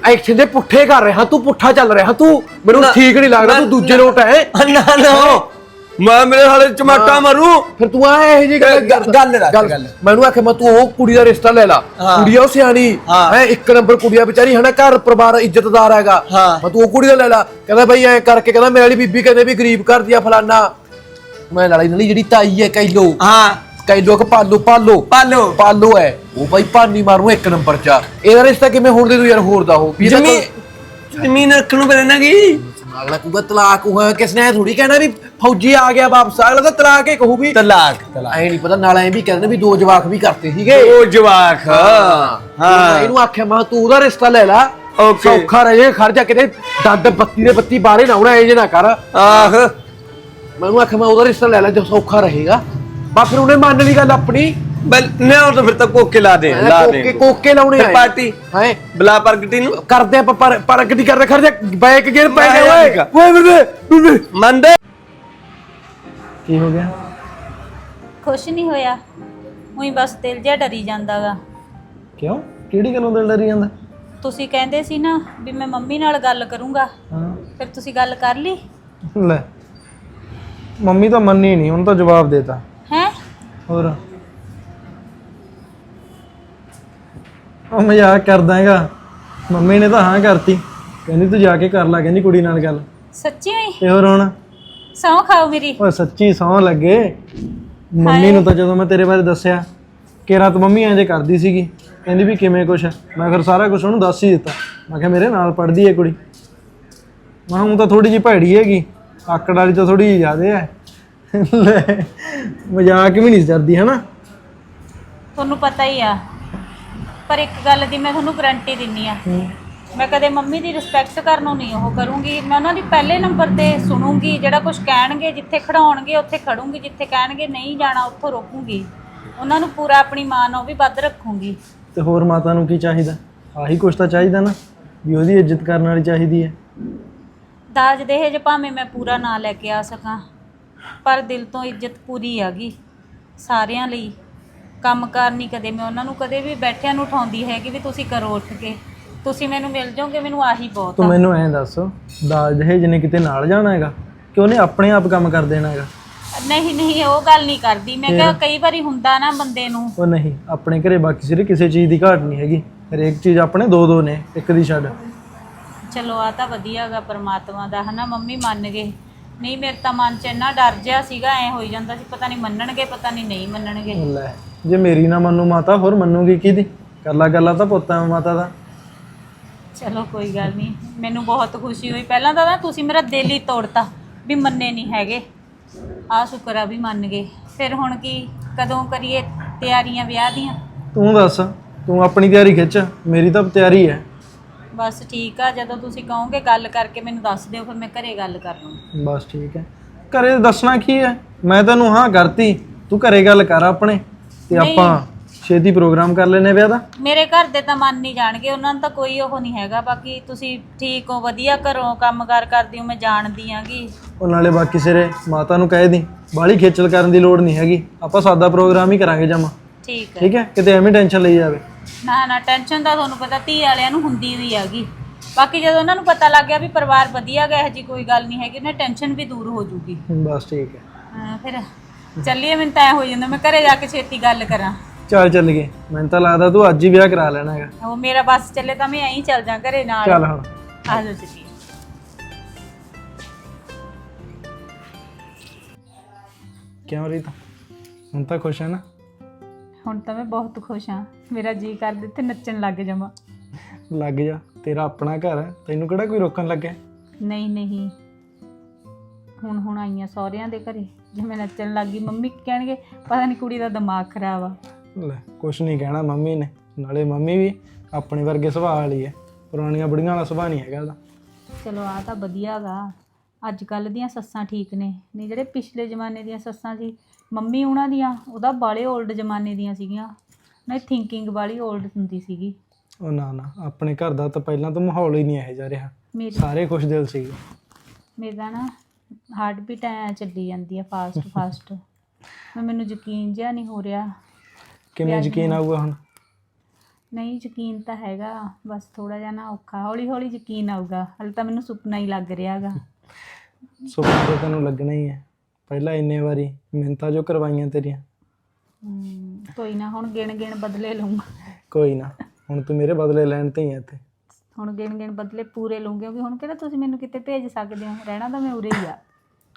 ਐਕਸ਼ਨ ਦੇ ਪੁੱਠੇ ਕਰ ਰਿਹਾ ਤੂੰ ਪੁੱਠਾ ਚੱਲ ਰਿਹਾ ਤੂੰ। ਮੈਨੂੰ ਨਾ, ਠੀਕ ਨਹੀਂ ਲੱਗਦਾ ਤੂੰ ਦੂਜੇ ਲੋਟ ਹੈ। ਨਾ ਨਾ। ਮੈਂ ਮੇਰੇ ਸਾਲੇ ਚਮਾਟਾ ਮਾਰੂ। ਫਿਰ ਤੂੰ ਆ ਇਹੋ ਜਿਹੀ ਗੱਲ ਗੱਲ- ਗੱਲ ਰੱਖ, ਗੱਲ। ਮੈਨੂੰ ਆਖਿਆ ਮੈਂ ਤੂੰ ਉਹ ਕੁੜੀ ਦਾ ਰਿਸ਼ਤਾ ਲੈ ਲਾ। ਹਾਂ। ਕੁੜੀ ਆ ਉਹ ਸਿਆਣੀ। ਹਾਂ। ਹੈ ਇੱਕ ਨੰਬਰ ਕੁੜੀ ਆ ਵਿਚਾਰੀ ਹਨਾ ਘਰ ਪਰਿਵਾਰ ਇੱਜ਼ਤਦਾਰ ਹੈਗਾ। ਹਾਂ। ਮੈਂ ਤੂੰ ਉਹ ਕੁੜੀ ਦਾ ਲੈ ਲਾ। ਕਹਿੰਦਾ ਬਈ ਐ ਕਰਕੇ ਕਹਿੰਦਾ ਮੇਰੇ ਵਾਲੀ ਬੀਬੀ ਕਹਿੰਦੇ ਵੀ ਗਰੀਬ ਘਰ ਦੀ ਆ ਫਲਾਨਾ। ਮੈਂ ਲੜਾਈ ਨਾਲੀ ਜਿਹੜੀ ਤਾਈ ਹੈ ਕੈਲੋ। ਹਾਂ। ਕੈਲੋ ਕਿ ਪਾਲੋ ਪਾਲੋ। ਪਾਲੋ। ਪਾਲੋ ਹੈ। ਉਹ ਬਾਈ ਭਾਨੀ ਮਾਰੂ ਇੱਕ ਨੰਬਰ ਚ। ਆ। ਇਹਦਾ ਰਿਸ਼ਤਾ ਕਿਵੇਂ ਹੋਣ ਦੇ ਤੂੰ ਯਾਰ ਹੋਰ ਦਾ ਹੋ ਵੀ ਇਹਦਾ ਜ਼ਮੀਨ ਜ਼ਮੀਨ ਰੱਖਣ ਨੂੰ ਕੀ? ਨਾਲ ਲੱਗੂਗਾ ਤਲਾਕ ਹੋਇਆ ਕਿਸ ਨੇ ਥੋੜੀ ਕਹਿਣਾ ਵੀ ਫੌਜੀ ਆ ਗਿਆ ਵਾਪਸ ਅਗਲਾ ਤਾਂ ਤਲਾਕ ਹੀ ਕਹੂ ਵੀ ਤਲਾਕ ਤਲਾਕ। ਐ ਨਹੀਂ ਪਤਾ ਨਾਲ ਐ ਵੀ ਕਹਿੰਦੇ ਵੀ ਦੋ ਜਵਾਕ ਵੀ ਕਰਤੇ ਸੀਗੇ। ਉਹ ਜਵਾਕ ਹਾਂ। ਇਹਨੂੰ ਆਖਿਆ ਮੈਂ ਤੂੰ ਉਹਦਾ ਰਿਸ਼ਤਾ ਲੈ ਲੈ। Okay. ਸੌਖਾ ਰਹੇ ਖਰਚਾ ਕਿਤੇ ਦੰਦ ਬੱਤੀ ਦੇ ਬੱਤੀ ਬਾਹਰੇ ਨਾ ਆਉਣਾ ਇਹ ਜੇ ਨਾ ਕਰ। ਆਹ। ਮੈਨੂੰ ਆਖਿਆ ਮੈਂ ਉਹਦਾ ਰਿਸ਼ਤਾ ਲੈ ਲੈ ਜੋ ਸੌਖਾ ਰਹੇਗਾ। ਬਾ ਫਿਰ ਉਹਨੇ ਮੰਨ ਲਈ ਗੱਲ ਆਪਣੀ। ਬਲ ਨਿਆਉ ਤਾਂ ਫਿਰ ਤਾਂ ਕੋਕੇ ਲਾ ਦੇ ਲਾ ਦੇ। ਕੋਕੇ ਕੋਕੇ ਲਾਉਣੇ ਫਿਰ ਆਏ ਪਾਰਟੀ ਹੈ? ਬਲਾ ਪ੍ਰਗਟੀ ਨੂੰ। ਕਰਦੇ ਆਪਾਂ ਪਰ ਪ੍ਰਗਟੀ ਕਰਦੇ ਖੜ ਜਾ ਬੈਕ ਗੇਅਰ ਪੈ ਗਿਆ ਮੈਂ ਓਏ। ਠੀਕ ਆ। ਓਏ ਵੀਰੇ ਵੀਰੇ ਮੰਦੇ ਕੀ ਹੋ ਗਿਆ? ਕੁਛ ਨਹੀਂ ਹੋਇਆ। ਉਹੀ ਬਸ ਦਿਲ ਜਿਹਾ ਡਰੀ ਜਾਂਦਾਗਾ ਕਿਉਂ? ਕਿਹੜੀ ਗੱਲੋਂ ਦਿਲ ਡਰੀ ਜਾਂਦਾ? ਤੁਸੀਂ ਕਹਿੰਦੇ ਸੀ ਨਾ ਵੀ ਮੈਂ ਮੰਮੀ ਨਾਲ ਗੱਲ ਕਰੂੰਗਾ। ਹਾਂ। ਫਿਰ ਤੁਸੀਂ ਗੱਲ ਕਰ ਲਈ? ਲੈ। ਮੰਮੀ ਤਾਂ ਮੰਨੀ ਨਹੀਂ ਉਹਨੂੰ ਤਾਂ ਜਵਾਬ ਦੇਤਾ ਹੈ? ਹੋਰ? ਉਹ ਮਜ਼ਾਕ ਕਰਦਾ ਹੈਗਾ। ਮੰਮੀ ਨੇ ਤਾਂ ਹਾਂ ਕਰਤੀ। ਕਹਿੰਦੀ ਤੂੰ ਜਾ ਕੇ ਕਰ ਲੈ ਕਹਿੰਦੀ ਕੁੜੀ ਨਾਲ ਗੱਲ। ਸੱਚੀ ਹੋਈ ਤੇ ਹੋਰ ਹੁਣ? ਸੌਂ ਖਾਓ ਮੇਰੀ ਓਏ ਸੱਚੀ ਸੌਂ ਲੱਗੇ। ਮੰਮੀ ਨੂੰ ਤਾਂ ਜਦੋਂ ਮੈਂ ਤੇਰੇ ਬਾਰੇ ਦੱਸਿਆ ਕਿ ਰਾਤ ਮੰਮੀ ਐਂ ਜੇ ਕਰਦੀ ਸੀਗੀ। ਕਹਿੰਦੀ ਵੀ ਕਿਵੇਂ ਕੁਛ। ਮੈਂ ਫਿਰ ਸਾਰਾ ਕੁਝ ਉਹਨੂੰ ਦੱਸ ਹੀ ਦਿੱਤਾ। ਮੈਂ ਕਿਹਾ ਮੇਰੇ ਨਾਲ ਪੜਦੀ ਹੈ ਕੁੜੀ। ਮੈਂ ਹੁਣ ਤਾਂ ਥੋੜੀ ਜਿਹੀ ਭੈੜੀ ਹੈਗੀ। ਆਕੜ ਵਾਲੀ ਤਾਂ ਥੋੜੀ ਜ਼ਿਆਦੇ ਹੈ ਲੈ, ਮਜ਼ਾਕ ਵੀ ਨਹੀਂ ਕਰਦੀ ਹਨਾ? ਤੁਹਾਨੂੰ ਪਤਾ ਹੀ ਆ ਪਰ ਇੱਕ ਗੱਲ ਦੀ ਮੈਂ ਤੁਹਾਨੂੰ ਗਰੰਟੀ ਦਿੰਨੀ ਆ ਮੈਂ ਕਦੇ ਮੰਮੀ ਦੀ ਰਿਸਪੈਕਟ ਕਰਨੋਂ ਨਹੀਂ ਉਹ ਕਰੂੰਗੀ। ਮੈਂ ਉਹਨਾਂ ਦੀ ਪਹਿਲੇ ਨੰਬਰ ਤੇ ਸੁਣੂੰਗੀ ਜਿਹੜਾ ਕੁਝ ਕਹਿਣਗੇ ਜਿੱਥੇ ਖੜਾਉਣਗੇ ਉੱਥੇ ਖੜੂੰਗੀ ਜਿੱਥੇ ਕਹਿਣਗੇ ਨਹੀਂ ਜਾਣਾ ਉੱਥੋਂ ਰੋਕੂੰਗੀ। ਉਹਨਾਂ ਨੂੰ ਪੂਰਾ ਆਪਣੀ ਮਾਂ ਨੂੰ ਵੀ ਵੱਧ ਰੱਖੂੰਗੀ। ਤੇ ਹੋਰ ਮਾਤਾ ਨੂੰ ਕੀ ਚਾਹੀਦਾ? ਆਹੀ ਕੁਛ ਤਾਂ ਚਾਹੀਦਾ ਨਾ ਵੀ ਉਹਦੀ ਇੱਜ਼ਤ ਕਰਨ ਵਾਲੀ ਚਾਹੀਦੀ ਹੈ। ਦਾਜ ਦਹੇਜ ਭਾਵੇਂ ਮੈਂ ਪੂਰਾ ਨਾ ਲੈ ਕੇ ਆ ਸਕਾਂ ਪਰ ਦਿਲ ਤੋਂ ਇੱਜ਼ਤ ਪੂਰੀ ਹੈਗੀ ਸਾਰਿਆਂ ਲਈ। ਕੰਮ ਕਾਰ ਨਹੀਂ ਕਦੇ ਮੈਂ ਉਹਨਾਂ ਨੂੰ ਕਦੇ ਵੀ ਬੈਠਿਆਂ ਨੂੰ ਉਠਾਉਂਦੀ ਹੈਗੀ ਵੀ ਤੁਸੀਂ ਕਰੋ ਉੱਠ ਕੇ। ਤੁਸੀਂ ਮੈਨੂੰ ਮਿਲ ਜਾਓਗੇ ਮੈਨੂੰ ਆਹੀ ਬਹੁਤ ਤੂੰ ਆ। ਮੈਨੂੰ ਐਂ ਦੱਸ ਦਾਜ ਦਹੇਜ ਨੇ ਕਿਤੇ ਨਾਲ ਜਾਣਾ ਹੈਗਾ? ਕਿ ਉਹਨੇ ਆਪਣੇ ਆਪ ਕੰਮ ਕਰ ਦੇਣਾ ਹੈਗਾ? ਨਹੀਂ ਨਹੀਂ ਉਹ ਗੱਲ ਨਹੀਂ ਕਰਦੀ। ਮੈਂ ਕਿਹਾ ਕਈ ਵਾਰੀ ਹੁੰਦਾ ਨਾ ਬੰਦੇ ਨੂੰ। ਉਹ ਨਹੀਂ ਆਪਣੇ ਘਰੇ ਬਾਕੀ ਸਿਰੇ ਕਿਸੇ ਚੀਜ਼ ਦੀ ਘਾਟ ਨਹੀਂ ਹੈਗੀ। ਹਰੇਕ ਚੀਜ਼ ਆਪਣੇ ਦੋ ਦੋ ਨੇ ਇੱਕ ਦੀ ਛੱਡ। ਚਲੋ ਆ ਤਾਂ ਵਧੀਆਗਾ ਪ੍ਰਮਾਤਮਾ ਦਾ ਹਨਾ? ਮੰਮੀ ਮੰਨ ਗਏ। ਨਹੀਂ ਮੇਰੇ ਤਾਂ ਮਨ 'ਚ ਇੰਨਾ ਡਰ ਜਿਹਾ ਸੀਗਾ ਐ ਹੋਈ ਜਾਂਦਾ ਸੀ ਪਤਾ ਨਹੀਂ ਮੰਨਣਗੇ ਪਤਾ ਨਹੀਂ ਨਹੀਂ ਮੰਨਣਗੇ। ਲੈ ਜੇ ਮੇਰੀ ਨਾ ਮੰਨੂ ਮਾਤਾ ਹੋਰ ਮੰਨੂਗੀ ਕਿਹਦੀ? ਕੱਲਾ ਕੱਲਾ ਤਾਂ ਪੁੱਤਾਂ ਮਾਤਾ ਦਾ। ਚਲੋ ਕੋਈ ਗੱਲ ਨਹੀਂ ਮੈਨੂੰ ਬਹੁਤ ਖੁਸ਼ੀ ਹੋਈ। ਪਹਿਲਾਂ ਤਾਂ ਨਾ ਤੁਸੀਂ ਮੇਰਾ ਦਿਲ ਹੀ ਤੋੜਤਾ ਵੀ ਮੰਨੇ ਨਹੀਂ ਹੈਗੇ। ਆ ਸ਼ੁਕਰ ਆ ਵੀ ਮੰਨ ਗਏ। ਫਿਰ ਹੁਣ ਕੀ ਕਦੋਂ ਕਰੀਏ ਤਿਆਰੀਆਂ ਵਿਆਹ ਦੀਆਂ? ਤੂੰ ਦੱਸ ਤੂੰ ਆਪਣੀ ਤਿਆਰੀ ਖਿੱਚ ਮੇਰੀ ਤਾਂ ਤਿਆਰੀ ਹੈ। ਬਸ ਠੀਕ ਆ ਜਦੋਂ ਤੁਸੀਂ ਕਹੋਗੇ ਗੱਲ ਕਰਕੇ ਮੈਨੂੰ ਦੱਸ ਦਿਓ ਫਿਰ ਮੈਂ ਘਰੇ ਗੱਲ ਕਰ ਲੂੰ ਬਸ ਠੀਕ ਹੈ। ਘਰੇ ਦੱਸਣਾ ਕੀ ਹੈ? ਮੈਂ ਤੈਨੂੰ ਹਾਂ ਕਰਤੀ ਤੂੰ ਘਰੇ ਗੱਲ ਕਰ ਆਪਣੇ। ਤੇ ਆਪਾਂ ਛੇਤੀ ਪ੍ਰੋਗਰਾਮ ਕਰ ਲੈਨੇ ਵਿਆਹ ਦਾ। ਮੇਰੇ ਘਰ ਦੇ ਤਾਂ ਮੰਨ ਨਹੀਂ ਜਾਣਗੇ ਉਹਨਾਂ ਨੂੰ ਤਾਂ ਕੋਈ ਉਹ ਨਹੀਂ ਹੈਗਾ ਬਾਕੀ ਤੁਸੀਂ ਠੀਕ ਹੋ ਵਧੀਆ ਘਰੋਂ ਕੰਮਕਾਰ ਕਰਦੀ ਹੋ ਮੈਂ ਜਾਣਦੀ ਆਂਗੀ। ਉਹ ਨਾਲੇ ਬਾਕੀ ਸਿਰੇ ਮਾਤਾ ਨੂੰ ਕਹਿ ਦੀ ਬਾਹਲੀ ਖੇਚਲ ਕਰਨ ਦੀ ਲੋੜ ਨਹੀਂ ਹੈਗੀ ਆਪਾਂ ਸਾਦਾ ਪ੍ਰੋਗਰਾਮ ਹੀ ਕਰਾਂਗੇ ਜਮਾ। ਠੀਕ ਹੈ। ਠੀਕ ਹੈ? ਕਿਤੇ ਐਵੇਂ ਟੈਨਸ਼ਨ ਲਈ ਜਾਵੇ। ਨਾ ਨਾ ਟੈਨਸ਼ਨ ਤਾਂ ਤੁਹਾਨੂੰ ਪਤਾ ਧੀ ਵਾਲਿਆਂ ਨੂੰ ਹੁੰਦੀ ਵੀ ਹੈਗੀ। ਬਾਕੀ ਜਦੋਂ ਉਹਨਾਂ ਨੂੰ ਪਤਾ ਲੱਗ ਗਿਆ ਵੀ ਪਰਿਵਾਰ ਵਧੀਆ ਗਿਆ ਜੀ ਕੋਈ ਗੱਲ ਨਹੀਂ ਹੈਗੀ ਉਹਨਾਂ ਟੈਨਸ਼ਨ ਵੀ ਦੂਰ ਹੋ ਜੂਗੀ। ਬਸ ਠੀਕ ਹੈ। ਹਾਂ ਫਿਰ ਚੱਲੀਏ ਮੈਨੂੰ ਤਾਂ ਐ ਹੋ ਜਾਂਦਾ ਮੈਂ ਘਰੇ ਜਾ ਕੇ ਛੇਤੀ ਗੱਲ ਕਰਾਂ। ਚੱਲ ਚੱਲ ਗਏ ਮੈਨੂੰ ਤਾਂ ਲੱਗਦਾ ਤੂੰ ਅੱਜ ਹੀ ਵਿਆਹ ਕਰਾ ਲੈਣਾ ਹੈਗਾ। ਉਹ ਮੇਰਾ ਬੱਸ ਚੱਲੇ ਤਾਂ ਮੈਂ ਐਂ ਹੀ ਚੱਲ ਜਾ ਘਰੇ ਨਾਲ। ਚੱਲ ਹੁਣ। ਆ ਜਾਓ ਚੱਲੀਏ। ਕਿਉਂ ਰੀਤਾ? ਹੁਣ ਤਾਂ ਖੁਸ਼ ਹੈ ਨਾ? ਹੁਣ ਤਾਂ ਮੈਂ ਬਹੁਤ ਖੁਸ਼ ਹਾਂ ਮੇਰਾ ਜੀ ਕਰਦਾ ਇੱਥੇ ਨੱਚਣ ਲੱਗ ਜਾਵਾਂ। ਲੱਗ ਜਾ ਤੇਰਾ ਆਪਣਾ ਘਰ ਹੈ। ਤੈਨੂੰ ਕਿਹੜਾ ਕੋਈ ਰੋਕਣ ਲੱਗਿਆ? ਨਹੀਂ ਨਹੀਂ। ਹੁਣ ਹੁਣ ਆਈਆਂ ਸਹੁਰਿਆਂ ਦੇ ਘਰੇ। ਜੇ ਮੈਂ ਨੱਚਣ ਲੱਗ ਗਈ ਮੰਮੀ ਕੀ ਕਹਿਣਗੇ ਪਤਾ ਨਹੀਂ ਕੁੜੀ ਦਾ ਦਿਮਾਗ ਖਰਾਬ ਆ। ਲੈ ਕੁਛ ਨਹੀਂ ਕਹਿਣਾ ਮੰਮੀ ਨੇ। ਨਾਲੇ ਮੰਮੀ ਵੀ ਆਪਣੇ ਵਰਗੇ ਸੁਭਾਅ ਵਾਲੀ ਹੈ ਪੁਰਾਣੀਆਂ ਬੁੜੀਆਂ ਵਾਲਾ ਸੁਭਾਅ ਨਹੀਂ ਹੈਗਾ ਉਹਦਾ। ਚਲੋ ਆ ਤਾਂ ਵਧੀਆ ਗਾ। ਅੱਜ ਕੱਲ ਦੀਆਂ ਸੱਸਾਂ ਠੀਕ ਨੇ। ਨਹੀਂ ਜਿਹੜੇ ਪਿਛਲੇ ਜ਼ਮਾਨੇ ਦੀਆਂ ਸੱਸਾਂ ਸੀ ਮੰਮੀ ਉਹਨਾਂ ਦੀਆਂ ਉਹਦਾ ਬਾਲੇ 올ਡ ਜ਼ਮਾਨੇ ਦੀਆਂ ਸੀਗੀਆਂ। ਨਾ ਥਿੰਕਿੰਗ ਵਾਲੀ 올ਡ ਹੁੰਦੀ ਸੀਗੀ। ਉਹ ਨਾ ਨਾ ਆਪਣੇ ਘਰ ਦਾ ਤਾਂ ਪਹਿਲਾਂ ਤਾਂ ਮਾਹੌਲ ਹੀ ਨਹੀਂ ਇਹੋ ਜਿਹਾ ਰਿਹਾ। ਮੇਰੀ ਸਾਰੇ ਖੁਸ਼ ਦਿਲ ਸੀਗੇ। ਮੇਰਾ ਨਾ ਹਾਰਟ ਬੀਟ ਐ ਚੱਲੀ ਜਾਂਦੀ ਆ ਫਾਸਟ ਫਾਸਟ ਮੈਨੂੰ ਯਕੀਨ ਜਿਹਾ ਨਹੀਂ ਹੋ ਰਿਹਾ। ਕਿਵੇਂ ਯਕੀਨ ਆਊਗਾ ਹੁਣ? ਨਹੀਂ ਯਕੀਨ ਤਾਂ ਹੈਗਾ। ਬਸ ਥੋੜਾ ਜਿਹਾ ਨਾ ਔਖਾ। ਹੌਲੀ ਹੌਲੀ ਯਕੀਨ ਆਊਗਾ। ਹਲੇ ਤਾਂ ਮੈਨੂੰ ਸੁਪਨਾ ਹੀ ਲੱਗ ਰਿਹਾਗਾ। ਸੁਪਨਾ ਤਾਂ ਤੈਨੂੰ ਲੱਗਣਾ ਹੀ ਹੈ। ਪਹਿਲਾਂ ਇੰਨੇ ਵਾਰੀ ਮਿੰਤਾ ਜੋ ਕਰਵਾਈਆਂ ਤੇਰੀਆਂ। ਕੋਈ ਨਾ ਹੁਣ ਗਿਣ ਗਿਣ ਬਦਲੇ ਲਊਂਗਾ। ਕੋਈ ਨਾ ਹੁਣ ਤੂੰ ਮੇਰੇ ਬਦਲੇ ਲੈਣ ਤੇ ਹੀ ਹੈ ਇੱਥੇ। ਹੁਣ ਗਿਣ ਗਿਣ ਬਦਲੇ ਪੂਰੇ ਲਊਂਗੇ ਕਿਉਂਕਿ ਹੁਣ ਕਿਹੜਾ ਤੁਸੀਂ ਮੈਨੂੰ ਕਿਤੇ ਭੇਜ ਸਕਦੇ ਹੋ? ਰਹਿਣਾ ਤਾਂ ਮੈਂ ਉਰੇ ਹੀ ਆ।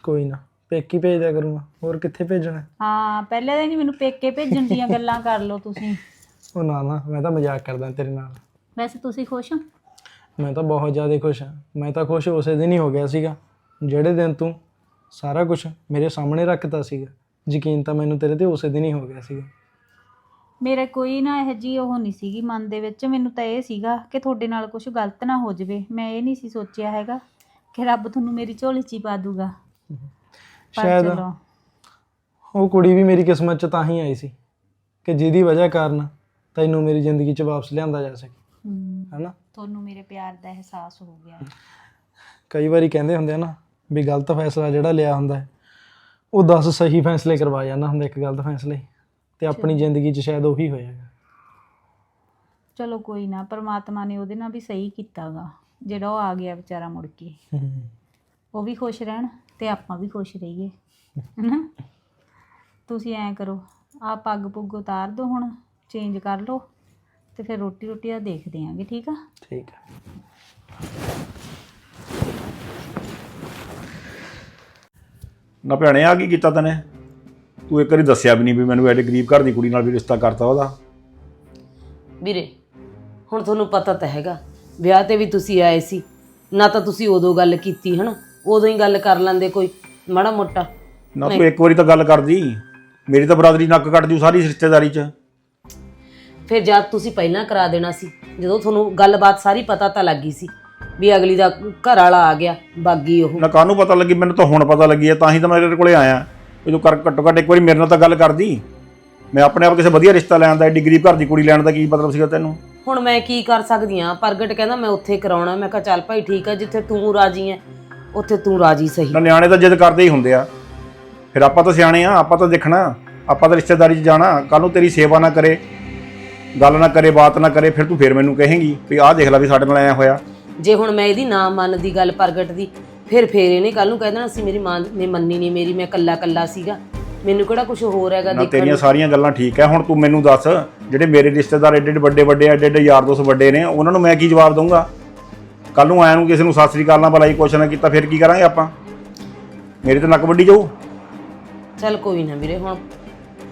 ਕੋਈ ਨਾ ਪੇਕੀ ਭੇਜ ਦਿਆ ਕਰੂੰਗਾ। ਹੋਰ ਕਿੱਥੇ ਭੇਜਣਾ? ਹਾਂ ਪਹਿਲੇ ਤਾਂ ਨਹੀਂ ਮੈਨੂੰ ਪੇਕੇ ਭੇਜਣ ਦੀਆਂ ਗੱਲਾਂ ਕਰ ਲਓ ਤੁਸੀਂ। ਉਹ ਨਾ ਨਾ ਮੈਂ ਤਾਂ ਮਜ਼ਾਕ ਕਰਦਾ ਤੇਰੇ ਨਾਲ। ਵੈਸੇ ਤੁਸੀਂ ਖੁਸ਼ ਹੋ? ਮੈਂ ਤਾਂ ਬਹੁਤ ਜ਼ਿਆਦਾ ਖੁਸ਼ ਹਾਂ। ਮੈਂ ਤਾਂ ਖੁਸ਼ ਉਸੇ ਦਿਨ ਹੀ ਹੋ ਗਿਆ ਸੀਗਾ ਜਿਹੜੇ ਦਿਨ ਤੂੰ ਸਾਰਾ ਕੁਝ ਮੇਰੇ ਸਾਹਮਣੇ ਰੱਖਤਾ ਸੀਗਾ। ਯਕੀਨ ਤਾਂ ਮੈਨੂੰ ਤੇਰੇ ਤੇ ਉਸੇ ਦਿਨ ਹੀ ਹੋ ਗਿਆ ਸੀਗਾ। ਮੇਰੇ ਕੋਈ ਨਾ ਇਹ ਜੀ ਉਹ ਨਹੀਂ ਸੀਗੀ ਮਨ ਦੇ ਵਿੱਚ। ਮੈਨੂੰ ਤਾਂ ਇਹ ਸੀਗਾ ਕਿ ਤੁਹਾਡੇ ਨਾਲ ਕੁਝ ਗਲਤ ਨਾ ਹੋ ਜਾਵੇ। ਮੈਂ ਇਹ ਨਹੀਂ ਸੀ ਸੋਚਿਆ ਹੈਗਾ ਕਿ ਰੱਬ ਤੁਹਾਨੂੰ ਮੇਰੀ ਝੋਲੀ 'ਚ ਹੀ ਪਾ ਦੂਗਾ। ਪਰ ਸ਼ਾਇਦ ਚਲੋ। ਉਹ ਕੁੜੀ ਵੀ ਮੇਰੀ ਕਿਸਮਤ 'ਚ ਤਾਂ ਹੀ ਆਈ ਸੀ ਕਿ ਜਿਹਦੀ ਵਜ੍ਹਾ ਕਾਰਨ ਤੈਨੂੰ ਮੇਰੀ ਜ਼ਿੰਦਗੀ 'ਚ ਵਾਪਸ ਲਿਆਂਦਾ ਜਾ ਸਕੇ। ਹੈਨਾ? ਤੁਹਾਨੂੰ ਮੇਰੇ ਪਿਆਰ ਦਾ ਅਹਿਸਾਸ ਹੋ ਗਿਆ। ਕਈ ਵਾਰੀ ਕਹਿੰਦੇ ਹੁੰਦੇ ਆ ਨਾ ਵੀ ਗਲਤ ਫੈਸਲਾ ਜਿਹੜਾ ਲਿਆ ਹੁੰਦਾ ਹੈ ਉਹ 10 ਸਹੀ ਫੈਸਲੇ ਕਰਵਾ ਜਾਂਦਾ ਹੁੰਦਾ ਇੱਕ ਗਲਤ ਫੈਸਲੇ। ਤੇ ਆਪਣੀ ਜ਼ਿੰਦਗੀ 'ਚ ਸ਼ਾਇਦ ਉਹੀ ਹੋਏਗਾ। ਚਲੋ ਕੋਈ ਨਾ ਪਰਮਾਤਮਾ ਨੇ ਉਹਦੇ ਨਾਲ ਵੀ ਸਹੀ ਕੀਤਾਗਾ। ਜਿਹੜਾ ਉਹ ਆ ਗਿਆ ਵਿਚਾਰਾ ਮੁੜ ਕੇ। ਉਹ ਵੀ ਖੁਸ਼ ਰਹਿਣ ਤੇ ਆਪਾਂ ਵੀ ਖੁਸ਼ ਰਹੀਏ ਹੈਨਾ? ਤੁਸੀਂ ਐਂ ਕਰੋ ਆ ਪੱਗ ਪੁੱਗ ਉਤਾਰ ਦਿਓ ਹੁਣ ਚੇਂਜ ਕਰ ਲਓ ਤੇ ਫਿਰ ਰੋਟੀ ਰੋਟੀ ਦਾ ਦੇਖਦੇ ਆਂਗੇ ਠੀਕ ਆ? ਠੀਕ ਹੈ ਨਾ ਭੈਣੇ ਆ ਕੀ ਕੀਤਾ ਤੈਨੇ? ਤੂੰ ਇੱਕ ਵਾਰੀ ਦੱਸਿਆ ਵੀ ਨਹੀਂ ਵੀ ਮੈਨੂੰ ਐਡੇ ਗਰੀਬ ਘਰ ਦੀ ਕੁੜੀ ਨਾਲ ਵੀ ਰਿਸ਼ਤਾ ਕਰਤਾ ਉਹਦਾ। ਵੀਰੇ ਹੁਣ ਤੁਹਾਨੂੰ ਪਤਾ ਤਾਂ ਹੈਗਾ ਵਿਆਹ ਤੇ ਵੀ ਤੁਸੀਂ ਆਏ ਸੀ ਨਾ ਤਾਂ ਤੁਸੀਂ ਉਦੋਂ ਗੱਲ ਕੀਤੀ ਹਨਾ? ਉਦੋਂ ਹੀ ਗੱਲ ਕਰ ਲੈਂਦੇ ਕੋਈ ਮਾੜਾ ਮੋਟਾ। ਨਾ ਤੂੰ ਇੱਕ ਵਾਰੀ ਤਾਂ ਗੱਲ ਕਰਦੀ ਮੇਰੀ ਤਾਂ ਬਰਾਦਰੀ ਨੱਕ ਕੱਟ ਜੂ ਸਾਰੀ ਰਿਸ਼ਤੇਦਾਰੀ 'ਚ। ਫਿਰ ਜਦ ਤੁਸੀਂ ਪਹਿਲਾਂ ਕਰਾ ਦੇਣਾ ਸੀ ਜਦੋਂ ਤੁਹਾਨੂੰ ਗੱਲਬਾਤ ਸਾਰੀ ਪਤਾ ਤਾਂ ਲੱਗੀ ਸੀ ਵੀ ਅਗਲੀ ਦਾ ਘਰ ਵਾਲਾ ਆ ਗਿਆ ਬਾਗੀ ਉਹ। ਨਾ ਕਾਹਨੂੰ ਪਤਾ ਲੱਗੀ ਮੈਨੂੰ ਤਾਂ ਹੁਣ ਪਤਾ ਲੱਗੀ ਹੈ ਤਾਂ ਹੀ ਤਾਂ ਮੈਂ ਤੇਰੇ ਕੋਲੇ ਆਇਆ। ਵੀ ਤੂੰ ਕਰ ਘੱਟੋ ਘੱਟ ਇੱਕ ਵਾਰੀ ਮੇਰੇ ਨਾਲ ਤਾਂ ਗੱਲ ਕਰਦੀ। ਮੈਂ ਆਪਣੇ ਆਪ ਕਿਸੇ ਵਧੀਆ ਰਿਸ਼ਤਾ ਲੈਣ ਦਾ ਐਡੀ ਗਰੀਬ ਘਰ ਦੀ ਕੁੜੀ ਲੈਣ ਦਾ ਕੀ ਮਤਲਬ ਸੀਗਾ ਤੈਨੂੰ? ਹੁਣ ਮੈਂ ਕੀ ਕਰ ਸਕਦੀ ਆ ਪ੍ਰਗਟ ਕਹਿੰਦਾ ਮੈਂ ਉੱਥੇ ਕਰਾਉਣਾ ਮੈਂ ਕਿਹਾ ਚੱਲ ਭਾਈ ਠੀਕ ਆ ਜਿੱਥੇ ਤੂੰ ਰਾਜੀ ਐ ਉੱਥੇ ਤੂੰ ਰਾਜੀ ਸਹੀ। ਨਾ ਨਿਆਣੇ ਤਾਂ ਜਿੱਦ ਕਰਦੇ ਹੀ ਹੁੰਦੇ ਆ। ਫਿਰ ਆਪਾਂ ਤਾਂ ਸਿਆਣੇ ਆ ਆਪਾਂ ਤਾਂ ਦੇਖਣਾ ਆਪਾਂ ਤਾਂ ਰਿਸ਼ਤੇਦਾਰੀ 'ਚ ਜਾਣਾ ਕੱਲ ਨੂੰ ਤੇਰੀ ਸੇਵਾ ਨਾ ਕਰੇ ਗੱਲ ਨਾ ਕਰੇ ਬਾਤ ਨਾ ਕਰੇ ਫਿਰ ਤੂੰ ਫਿਰ ਮੈਨੂੰ ਕਹੇਂਗੀ ਵੀ ਆਹ ਦੇਖ ਲੈ ਵੀ ਸਾਡੇ ਨਾਲ ਐ ਹੋਇਆ। ਜੇ ਹੁਣ ਮੈਂ ਇਹਦੀ ਨਾ ਮੰਨਦੀ ਗੱਲ ਪ੍ਰਗਟ ਦੀ ਫਿਰ ਫੇਰ ਇਹਨੇ ਕੱਲ ਨੂੰ ਕਹਿ ਦੇਣਾ ਸੀ ਮੇਰੀ ਮਾਂ ਨੇ ਮੰਨੀ ਨਹੀਂ ਮੇਰੀ ਮੈਂ ਕੱਲਾ ਕੱਲਾ ਸੀਗਾ। ਮੈਨੂੰ ਕਿਹੜਾ ਕੁਝ ਹੋਰ ਹੈਗਾ ਨਾ ਦੇਖਣ ਤੇਰੀਆਂ ਸਾਰੀਆਂ ਗੱਲਾਂ ਠੀਕ ਐ ਹੁਣ ਤੂੰ ਮੈਨੂੰ ਦੱਸ ਜਿਹੜੇ ਮੇਰੇ ਰਿਸ਼ਤੇਦਾਰ ਏਡੇ ਏਡੇ ਵੱਡੇ ਵੱਡੇ ਏਡੇ ਏਡੇ ਯਾਰ ਦੋਸਤ ਵੱਡੇ ਨੇ ਉਹਨਾਂ ਨੂੰ ਮੈਂ ਕੀ ਜਵਾਬ ਦਊਂਗਾ? ਕੱਲ ਨੂੰ ਆਇਆ ਨੂੰ ਕਿਸੇ ਨੂੰ ਸਤਿ ਸ੍ਰੀ ਅਕਾਲ ਨਾ ਬੁਲਾਈ ਕੁਛ ਨਾ ਕੀਤਾ ਫਿਰ ਕੀ ਕਰਾਂਗੇ ਆਪਾਂ? ਮੇਰੇ ਤੇ ਨੱਕ ਵੱਡੀ ਜਾਊ। ਚੱਲ ਕੋਈ ਨਾ ਵੀਰੇ ਹੁਣ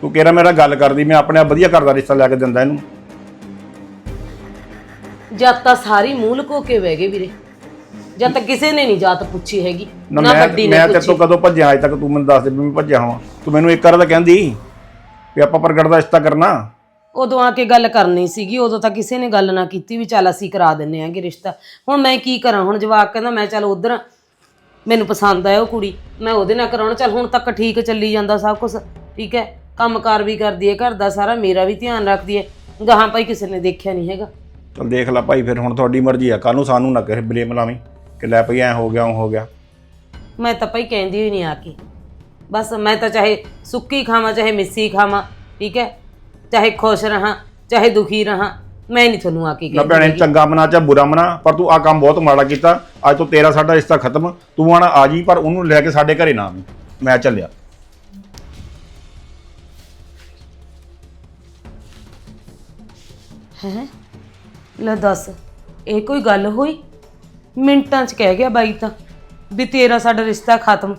ਤੂੰ ਕਿਹੜਾ ਮੇਰਾ ਗੱਲ ਕਰਦੀ ਮੈਂ ਆਪਣੇ ਆਪ ਵਧੀਆ ਘਰ ਦਾ ਰਿਸ਼ਤਾ ਲੈ ਕੇ ਦਿੰਦਾ ਇਹਨੂੰ। ਜਦ ਤਾਂ ਸਾਰੀ ਮੂੰਹ ਲੁਕੋ ਕੇ ਬਹਿ ਗਏ ਵੀਰੇ। ਜਦ ਤੱਕ ਕਿਸੇ ਨੇ ਨਹੀਂ ਜਾਤ ਪੁੱਛੀ ਹੈਗੀ ਨਾ ਨਾ ਮੈਂ ਵੱਡੀ ਨੇ ਮੈਂ ਤੇਰੇ ਪੁੱਛੀ। ਤੋਂ ਕਦੋਂ ਭੱਜਿਆ? ਅਜੇ ਤੱਕ ਤੂੰ ਮੈਨੂੰ ਦੱਸ ਦੇ ਵੀ ਮੈਂ ਭੱਜਿਆ ਹਾਂ। ਤੂੰ ਮੈਨੂੰ ਇੱਕ ਵਾਰ ਤਾਂ ਕਹਿੰਦੀ ਵੀ ਆਪਾਂ ਪ੍ਰਗਟ ਦਾ ਰਿਸ਼ਤਾ ਕਰਨਾ। ਉਦੋਂ ਆ ਕੇ ਗੱਲ ਕਰਨੀ ਸੀਗੀ ਉਦੋਂ ਤਾਂ ਕਿਸੇ ਨੇ ਗੱਲ ਨਾ ਕੀਤੀ ਵੀ ਚੱਲ ਅਸੀਂ ਕਰਾ ਦਿੰਨੇ ਆਂਗੇ ਰਿਸ਼ਤਾ। ਹੁਣ ਮੈਂ ਕੀ ਕਰਾਂ? ਹੁਣ ਜਵਾਕ ਕਹਿੰਦਾ ਮੈਂ ਚੱਲ ਉਧਰ ਮੈਨੂੰ ਪਸੰਦ ਆਇਆ ਉਹ ਕੁੜੀ। ਮੈਂ ਉਹਦੇ ਨਾਲ ਕਰਾਉਣਾ। ਚੱਲ ਹੁਣ ਤੱਕ ਠੀਕ ਚੱਲੀ ਜਾਂਦਾ ਸਭ ਕੁਝ ਠੀਕ ਹੈ? ਕੰਮਕਾਰ ਵੀ ਕਰਦੀ ਹੈ ਘਰ ਦਾ ਸਾਰਾ। ਮੇਰਾ ਵੀ ਧਿਆਨ ਰੱਖਦੀ ਹੈ। ਗਾਹਾਂ ਭਾਈ ਕਿਸੇ ਨੇ ਦੇਖਿਆ ਨਹੀਂ ਹੈਗਾ। ਚਲ ਦੇਖ ਲੈ ਭਾਈ ਫਿਰ ਹੁਣ ਤੁਹਾਡੀ ਮਰਜ਼ੀ ਆ। ਕੱਲ ਨੂੰ ਸਾਨੂੰ ਨਾ ਕਹੇ ਬਲੇਮ ਲਾਵੀਂ। ਕਿ ਲੈ ਭਈ ਐ ਹੋ ਗਿਆ ਉਹ ਹੋ ਗਿਆ। ਮੈਂ ਤਾਂ ਭਾਈ ਕਹਿੰਦੀ ਹੀ ਨਹੀਂ ਆ ਕੇ। ਬਸ ਮੈਂ ਤਾਂ ਚਾਹੇ ਸੁੱਕੀ ਖਾਵਾਂ ਚਾਹੇ ਮਿੱਸੀ ਖਾਵਾਂ ਠੀਕ ਹੈ? ਚਾਹੇ ਖੁਸ਼ ਰਹਾਂ ਚਾਹੇ ਦੁਖੀ ਰਹਾਂ ਮੈਂ ਨਹੀਂ ਤੁਹਾਨੂੰ ਆ ਕੇ ਨਾ ਕਹਿੰਦੀ ਭੈਣੇ। ਚੰਗਾ ਮਨਾ ਚਾ ਬੁਰਾ ਮਨਾ ਪਰ ਤੂੰ ਆ ਕੰਮ ਬਹੁਤ ਮਾੜਾ ਕੀਤਾ। ਅੱਜ ਤੋਂ ਤੇਰਾ ਸਾਡਾ ਰਿਸ਼ਤਾ ਖਤਮ। ਤੂੰ ਆਣਾ ਆ ਜੀ ਪਰ ਉਹਨੂੰ ਲੈ ਕੇ ਸਾਡੇ ਘਰੇ ਨਾ ਆਵੀਂ। ਮੈਂ ਚੱਲਿਆ। ਹੈ? ਲੈ ਦੱਸ ਇਹ ਕੋਈ ਗੱਲ ਹੋਈ? ਮਿੰਟਾਂ 'ਚ ਕਹਿ ਗਿਆ ਬਾਈ ਤਾਂ, ਵੀ ਤੇਰਾ ਸਾਡਾ ਰਿਸ਼ਤਾ ਖਤਮ।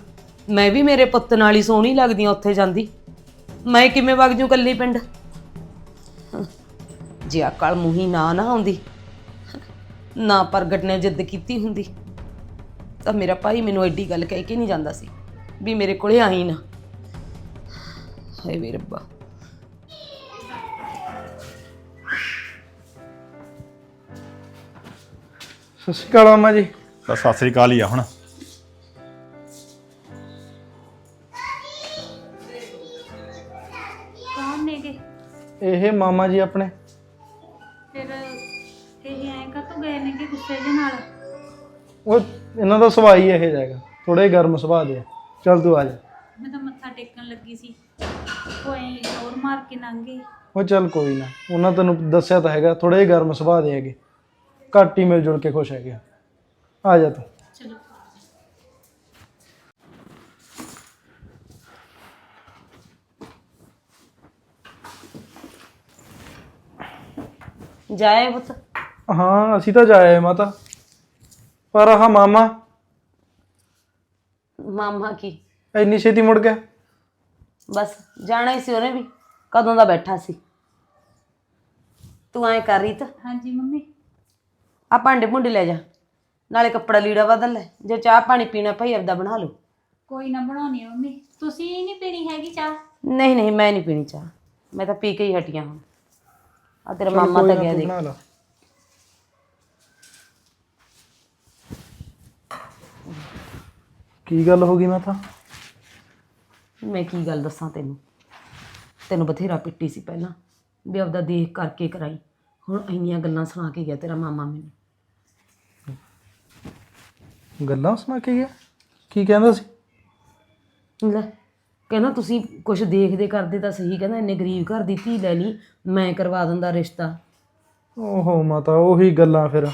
ਮੈਂ ਵੀ ਮੇਰੇ ਪੁੱਤ ਨਾਲ ਹੀ ਸੋਹਣੀ ਲੱਗਦੀ ਆ ਉੱਥੇ ਜਾਂਦੀ। ਮੈਂ ਕਿਵੇਂ ਵਗ ਜੂ ਕੱਲੀ ਪਿੰਡ? ਜੇ ਅਕਲ ਮੂੰਹੀ ਨਾ ਨਾ ਆਉਂਦੀ, ਨਾ ਪ੍ਰਗਟ ਨੇ ਜਿੱਦ ਕੀਤੀ ਹੁੰਦੀ, ਤਾਂ ਮੇਰਾ ਭਾਈ ਮੈਨੂੰ ਐਡੀ ਗੱਲ ਕਹਿ ਕੇ ਨਹੀਂ ਜਾਂਦਾ ਸੀ, ਵੀ ਮੇਰੇ ਕੋਲੇ ਆਈ ਨਾ। ਹਾਏ ਵੇ ਰੱਬਾ। ਸਤਿ ਸ਼੍ਰੀ ਅਕਾਲ ਮਾਮਾ ਜੀ। ਤਾਂ ਸਤਿ ਸ੍ਰੀ ਅਕਾਲ ਹੀ ਆ ਹੁਣ। ਕੌਣ ਨੇਗੇ? ਇਹ ਮਾਮਾ ਜੀ ਆਪਣੇ। ਫਿਰ ਇਹ ਐਂ ਕਾ ਤੂੰ ਗਏ ਨੇਗੇ ਗੁੱਸੇ ਦੇ ਨਾਲ? ਉਹ ਇਹਨਾਂ ਦਾ ਸੁਭਾਅ ਹੀ ਇਹੋ ਜਾਏਗਾ ਥੋੜੇ ਗਰਮ ਸੁਭਾਅ ਦੇ ਆ। ਚੱਲ ਤੂੰ ਆ ਜਾ। ਮੈਂ ਤਾਂ ਮੱਥਾ ਟੇਕਣ ਲੱਗੀ ਸੀ। ਕੋਈ ਹੋਰ ਮਾਰ ਕੇ ਲੰਘੇ ਉਹ ਚੱਲ ਕੋਈ ਨਾ। ਉਹਨਾਂ ਤੈਨੂੰ ਦੱਸਿਆ ਤਾਂ ਹੈਗਾ ਥੋੜੇ ਗਰਮ ਸੁਭਾਅ ਦੇ ਹੈਗੇ। ਘੱਟ ਹੀ ਮਿਲ ਜੁਲ ਕੇ ਖੁਸ਼ ਹੈਗੇ ਆ। ਜਾ ਤੂੰ। ਚਲੋ ਜਾਏ ਪੁੱਤ? ਹਾਂ ਅਸੀਂ ਤਾਂ ਜਾਏ ਮਾਤਾ। ਪਰ ਆਹ ਮਾਮਾ। ਮਾਮਾ ਕੀ? ਇੰਨੀ ਛੇਤੀ ਮੁੜ ਗਿਆ। ਬਸ ਜਾਣਾ ਹੀ ਸੀ ਉਹਨੇ ਵੀ। ਕਦੋਂ ਦਾ ਬੈਠਾ ਸੀ? ਤੂੰ ਐਂ ਕਰ ਰਹੀ ਤਾਂ ਹਾਂਜੀ ਮੰਮੀ। ਆ ਭਾਂਡੇ ਭੁੰਡੇ ਲੈ ਜਾ। ਨਾਲੇ ਕੱਪੜਾ ਲੀੜਾ ਬਦਲ ਲੈ। ਜੇ ਚਾਹ ਪਾਣੀ ਪੀਣਾ ਭਾਈ ਆਪਦਾ ਬਣਾ ਲਓ। ਕੋਈ ਨਾ ਬਣਾਉਣੀ ਆ ਮੰਮੀ। ਤੁਸੀਂ ਨਹੀਂ ਪੀਣੀ ਹੈਗੀ ਚਾਹ? ਨਹੀਂ ਨਹੀਂ ਮੈਂ ਨਹੀਂ ਪੀਣੀ ਚਾਹ। ਮੈਂ ਤਾਂ ਪੀ ਕੇ ਹੀ ਹਟੀਆਂ ਹੁਣ। ਆ ਤੇਰਾ ਮਾਮਾ ਤਾਂ ਗਿਆ ਤੂੰ ਦੇਖ। ਬਣਾ ਲਾ। ਕੀ ਗੱਲ ਹੋ ਗਈ ਮਾਤਾ? ਮੈਂ ਕੀ ਗੱਲ ਦੱਸਾਂ ਤੈਨੂੰ? ਤੈਨੂੰ ਬਥੇਰਾ ਪਿੱਟੀ ਸੀ ਪਹਿਲਾਂ। ਵੀ ਆਪਦਾ ਦੇਖ ਕਰਕੇ ਕਰਾਈ। ਹੁਣ ਇੰਨੀਆਂ ਗੱਲਾਂ ਸੁਣਾ ਕੇ ਗਿਆ ਤੇਰਾ ਮਾਮਾ ਮੈਨੂੰ। ਗੱਲਾਂ ਸੁਣਾ ਕੇ ਗਿਆ ਕੀ ਕਹਿੰਦਾ ਸੀ? ਲੈ ਕਹਿੰਦਾ ਤੁਸੀਂ ਕੁਝ ਦੇਖਦੇ ਕਰਦੇ ਤਾਂ ਸਹੀ ਕਹਿੰਦਾ ਇੰਨੇ ਗਰੀਬ ਘਰ ਦੀ ਧੀ ਲੈ ਲਈ ਮੈਂ ਕਰਵਾ ਦਿੰਦਾ ਰਿਸ਼ਤਾ। ਓਹੋ ਮਾਤਾ ਉਹੀ ਗੱਲਾਂ ਫਿਰ।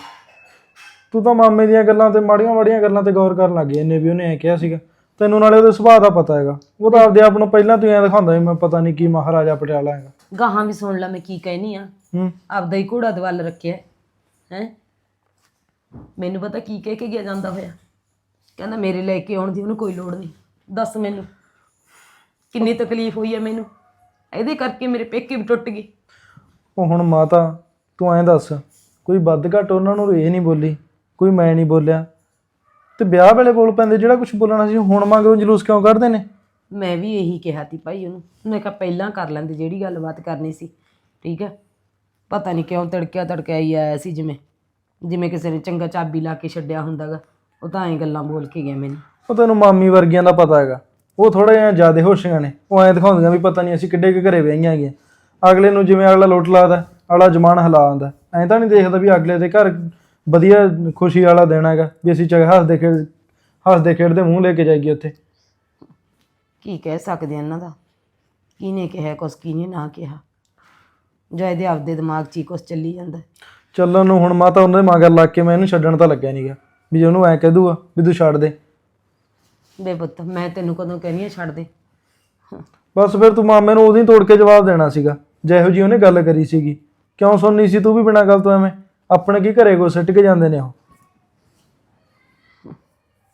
ਤੂੰ ਤਾਂ ਮਾਮੇ ਦੀਆਂ ਗੱਲਾਂ ਤੇ ਮਾੜੀਆਂ ਮਾੜੀਆਂ ਗੱਲਾਂ ਤੇ ਗੌਰ ਕਰਨ ਲੱਗ ਗਿਆ ਇਹਨੇ ਵੀ ਉਹਨੇ ਐ ਕਿਹਾ ਸੀਗਾ। ਤੈਨੂੰ ਨਾਲੇ ਉਹਦੇ ਸੁਭਾਅ ਦਾ ਪਤਾ ਹੈਗਾ। ਉਹ ਤਾਂ ਆਪਦੇ ਆਪ ਨੂੰ ਪਹਿਲਾਂ ਤੋਂ ਐਂ ਦਿਖਾਉਂਦਾ ਵੀ ਮੈਂ ਪਤਾ ਨਹੀਂ ਕੀ ਮਹਾਰਾਜਾ ਪਟਿਆਲਾ ਹੈਗਾ। ਗਾਹਾਂ ਵੀ ਸੁਣ ਲੈ ਮੈਂ ਕੀ ਕਹਿਨੀ ਆ। ਹੂੰ। ਆਪਦਾ ਹੀ ਘੋੜਾ ਦਵਲ ਰੱਖਿਆ ਹੈ? ਮੈਨੂੰ ਪਤਾ ਕੀ ਕਹਿ ਕੇ ਗਿਆ ਜਾਂਦਾ ਹੋਇਆ। ਕਹਿੰਦਾ ਮੇਰੇ ਲੈ ਕੇ ਆਉਣ ਦੀ ਉਹਨੂੰ ਕੋਈ ਲੋੜ ਨਹੀਂ। ਦੱਸ ਮੈਨੂੰ ਕਿੰਨੀ ਤਕਲੀਫ ਹੋਈ ਹੈ ਮੈਨੂੰ। ਇਹਦੇ ਕਰਕੇ ਮੇਰੇ ਪੇਕੇ ਵੀ ਟੁੱਟ ਗਏ। ਉਹ ਹੁਣ ਮਾਤਾ ਤੂੰ ਐਂ ਦੱਸ ਕੋਈ ਵੱਧ ਘੱਟ ਉਹਨਾਂ ਨੂੰ ਇਹ ਨਹੀਂ ਬੋਲੀ ਕੋਈ ਮੈਂ ਨਹੀਂ ਬੋਲਿਆ। ਤੇ ਵਿਆਹ ਵੇਲੇ ਬੋਲ ਪੈਂਦੇ ਜਿਹੜਾ ਕੁਝ ਬੋਲਣਾ ਸੀ ਹੁਣ ਮਗਰੋਂ ਜਲੂਸ ਕਿਉਂ ਕੱਢਦੇ ਨੇ? ਮੈਂ ਵੀ ਇਹੀ ਕਿਹਾ ਤੀ ਭਾਈ ਉਹਨੂੰ। ਮੈਂ ਕਿਹਾ ਪਹਿਲਾਂ ਕਰ ਲੈਂਦੇ ਜਿਹੜੀ ਗੱਲਬਾਤ ਕਰਨੀ ਸੀ। ਠੀਕ ਹੈ? ਪਤਾ ਨਹੀਂ ਕਿਉਂ ਤੜਕਿਆ ਤੜਕਿਆ ਹੀ ਆਇਆ ਸੀ ਜਿਵੇਂ। ਜਿਵੇਂ ਕਿਸੇ ਨੇ ਚੰਗਾ ਚਾਬੀ ਲਾ ਕੇ ਛੱਡਿਆ ਹੁੰਦਾਗਾ ਉਹ ਤਾਂ ਐਂ ਗੱਲਾਂ ਬੋਲ ਕੇ ਗਿਆ ਮੈਨੂੰ। ਉਹ ਤੈਨੂੰ ਮਾਮੀ ਵਰਗੀਆਂ ਦਾ ਪਤਾ ਹੈਗਾ। ਉਹ ਥੋੜਾ ਜਿਹਾ ਜ਼ਿਆਦਾ ਹੋਸ਼ੀਆਂ ਨੇ। ਉਹ ਐਂ ਦਿਖਾਉਂਦੀਆਂ ਵੀ ਪਤਾ ਨਹੀਂ ਅਸੀਂ ਕਿੱਡੇ ਕੁ ਘਰੇ ਵਿਆਹੀਆਂ ਹੈਗੀਆਂ। ਅਗਲੇ ਨੂੰ ਜਿਵੇਂ ਅਗਲਾ ਲੁੱਟ ਲਾਦਾ ਅਗਲਾ ਜਮਾਨ ਹਿਲਾ ਆਂਦਾ ਐਂ ਤਾਂ ਨਹੀਂ ਦੇਖਦਾ ਵੀ ਅਗਲੇ ਦੇ ਘਰ ਵਧੀਆ ਖੁਸ਼ੀ ਵਾਲਾ ਦੇਣਾ ਹੈਗਾ ਵੀ ਅਸੀਂ ਚੰਗਾ ਹੱਸਦੇ ਖੇਡ ਹੱਸਦੇ ਖੇਡਦੇ ਮੂੰਹ ਲੈ ਕੇ ਜਾਈਏ ਉੱਥੇ। ਕੀ ਕਹਿ ਸਕਦੇ ਆ ਇਹਨਾਂ ਦਾ? ਕਿਹਨੇ ਕਿਹਾ ਕੁਛ ਕਿਹਨੇ ਨਾ ਕਿਹਾ? ਜਾਂ ਇਹਦੇ ਆਪਦੇ ਦਿਮਾਗ 'ਚ ਹੀ ਕੁਛ ਚੱਲੀ ਜਾਂਦਾ। ਚੱਲਣ ਨੂੰ ਹੁਣ ਮਾਤਾ ਉਹਨਾਂ ਦੇ ਮਗਰ ਲੱਗ ਕੇ ਮੈਂ ਇਹਨੂੰ ਛੱਡਣ ਤਾਂ ਲੱਗਿਆ ਨਹੀਂਗਾ ਵੀ ਜੇ ਉਹਨੂੰ ਐਂ ਕਹਿ ਦੂਗਾ ਵੀ ਤੂੰ ਛੱਡ ਦੇ। ਬੇ ਪੁੱਤ ਮੈਂ ਤੈਨੂੰ ਕਦੋਂ ਕਹਿਣੀ ਆ ਛੱਡ ਦੇ। ਬਸ ਫਿਰ ਤੂੰ ਮਾਮੇ ਨੂੰ ਉਹਦੀ ਤੋੜ ਕੇ ਜਵਾਬ ਦੇਣਾ ਸੀਗਾ ਜਿਹੋ ਜੀ ਉਹਨੇ ਗੱਲ ਕਰੀ ਸੀਗੀ। ਕਿਉਂ ਸੁਣਨੀ ਸੀ ਤੂੰ ਵੀ ਬਿਨਾਂ ਗੱਲ ਤੋਂ ਐਵੇਂ? ਆਪਣੇ ਕੀ ਘਰੇ ਕੋ ਸਿੱਟ ਕੇ ਜਾਂਦੇ ਨੇ ਉਹ?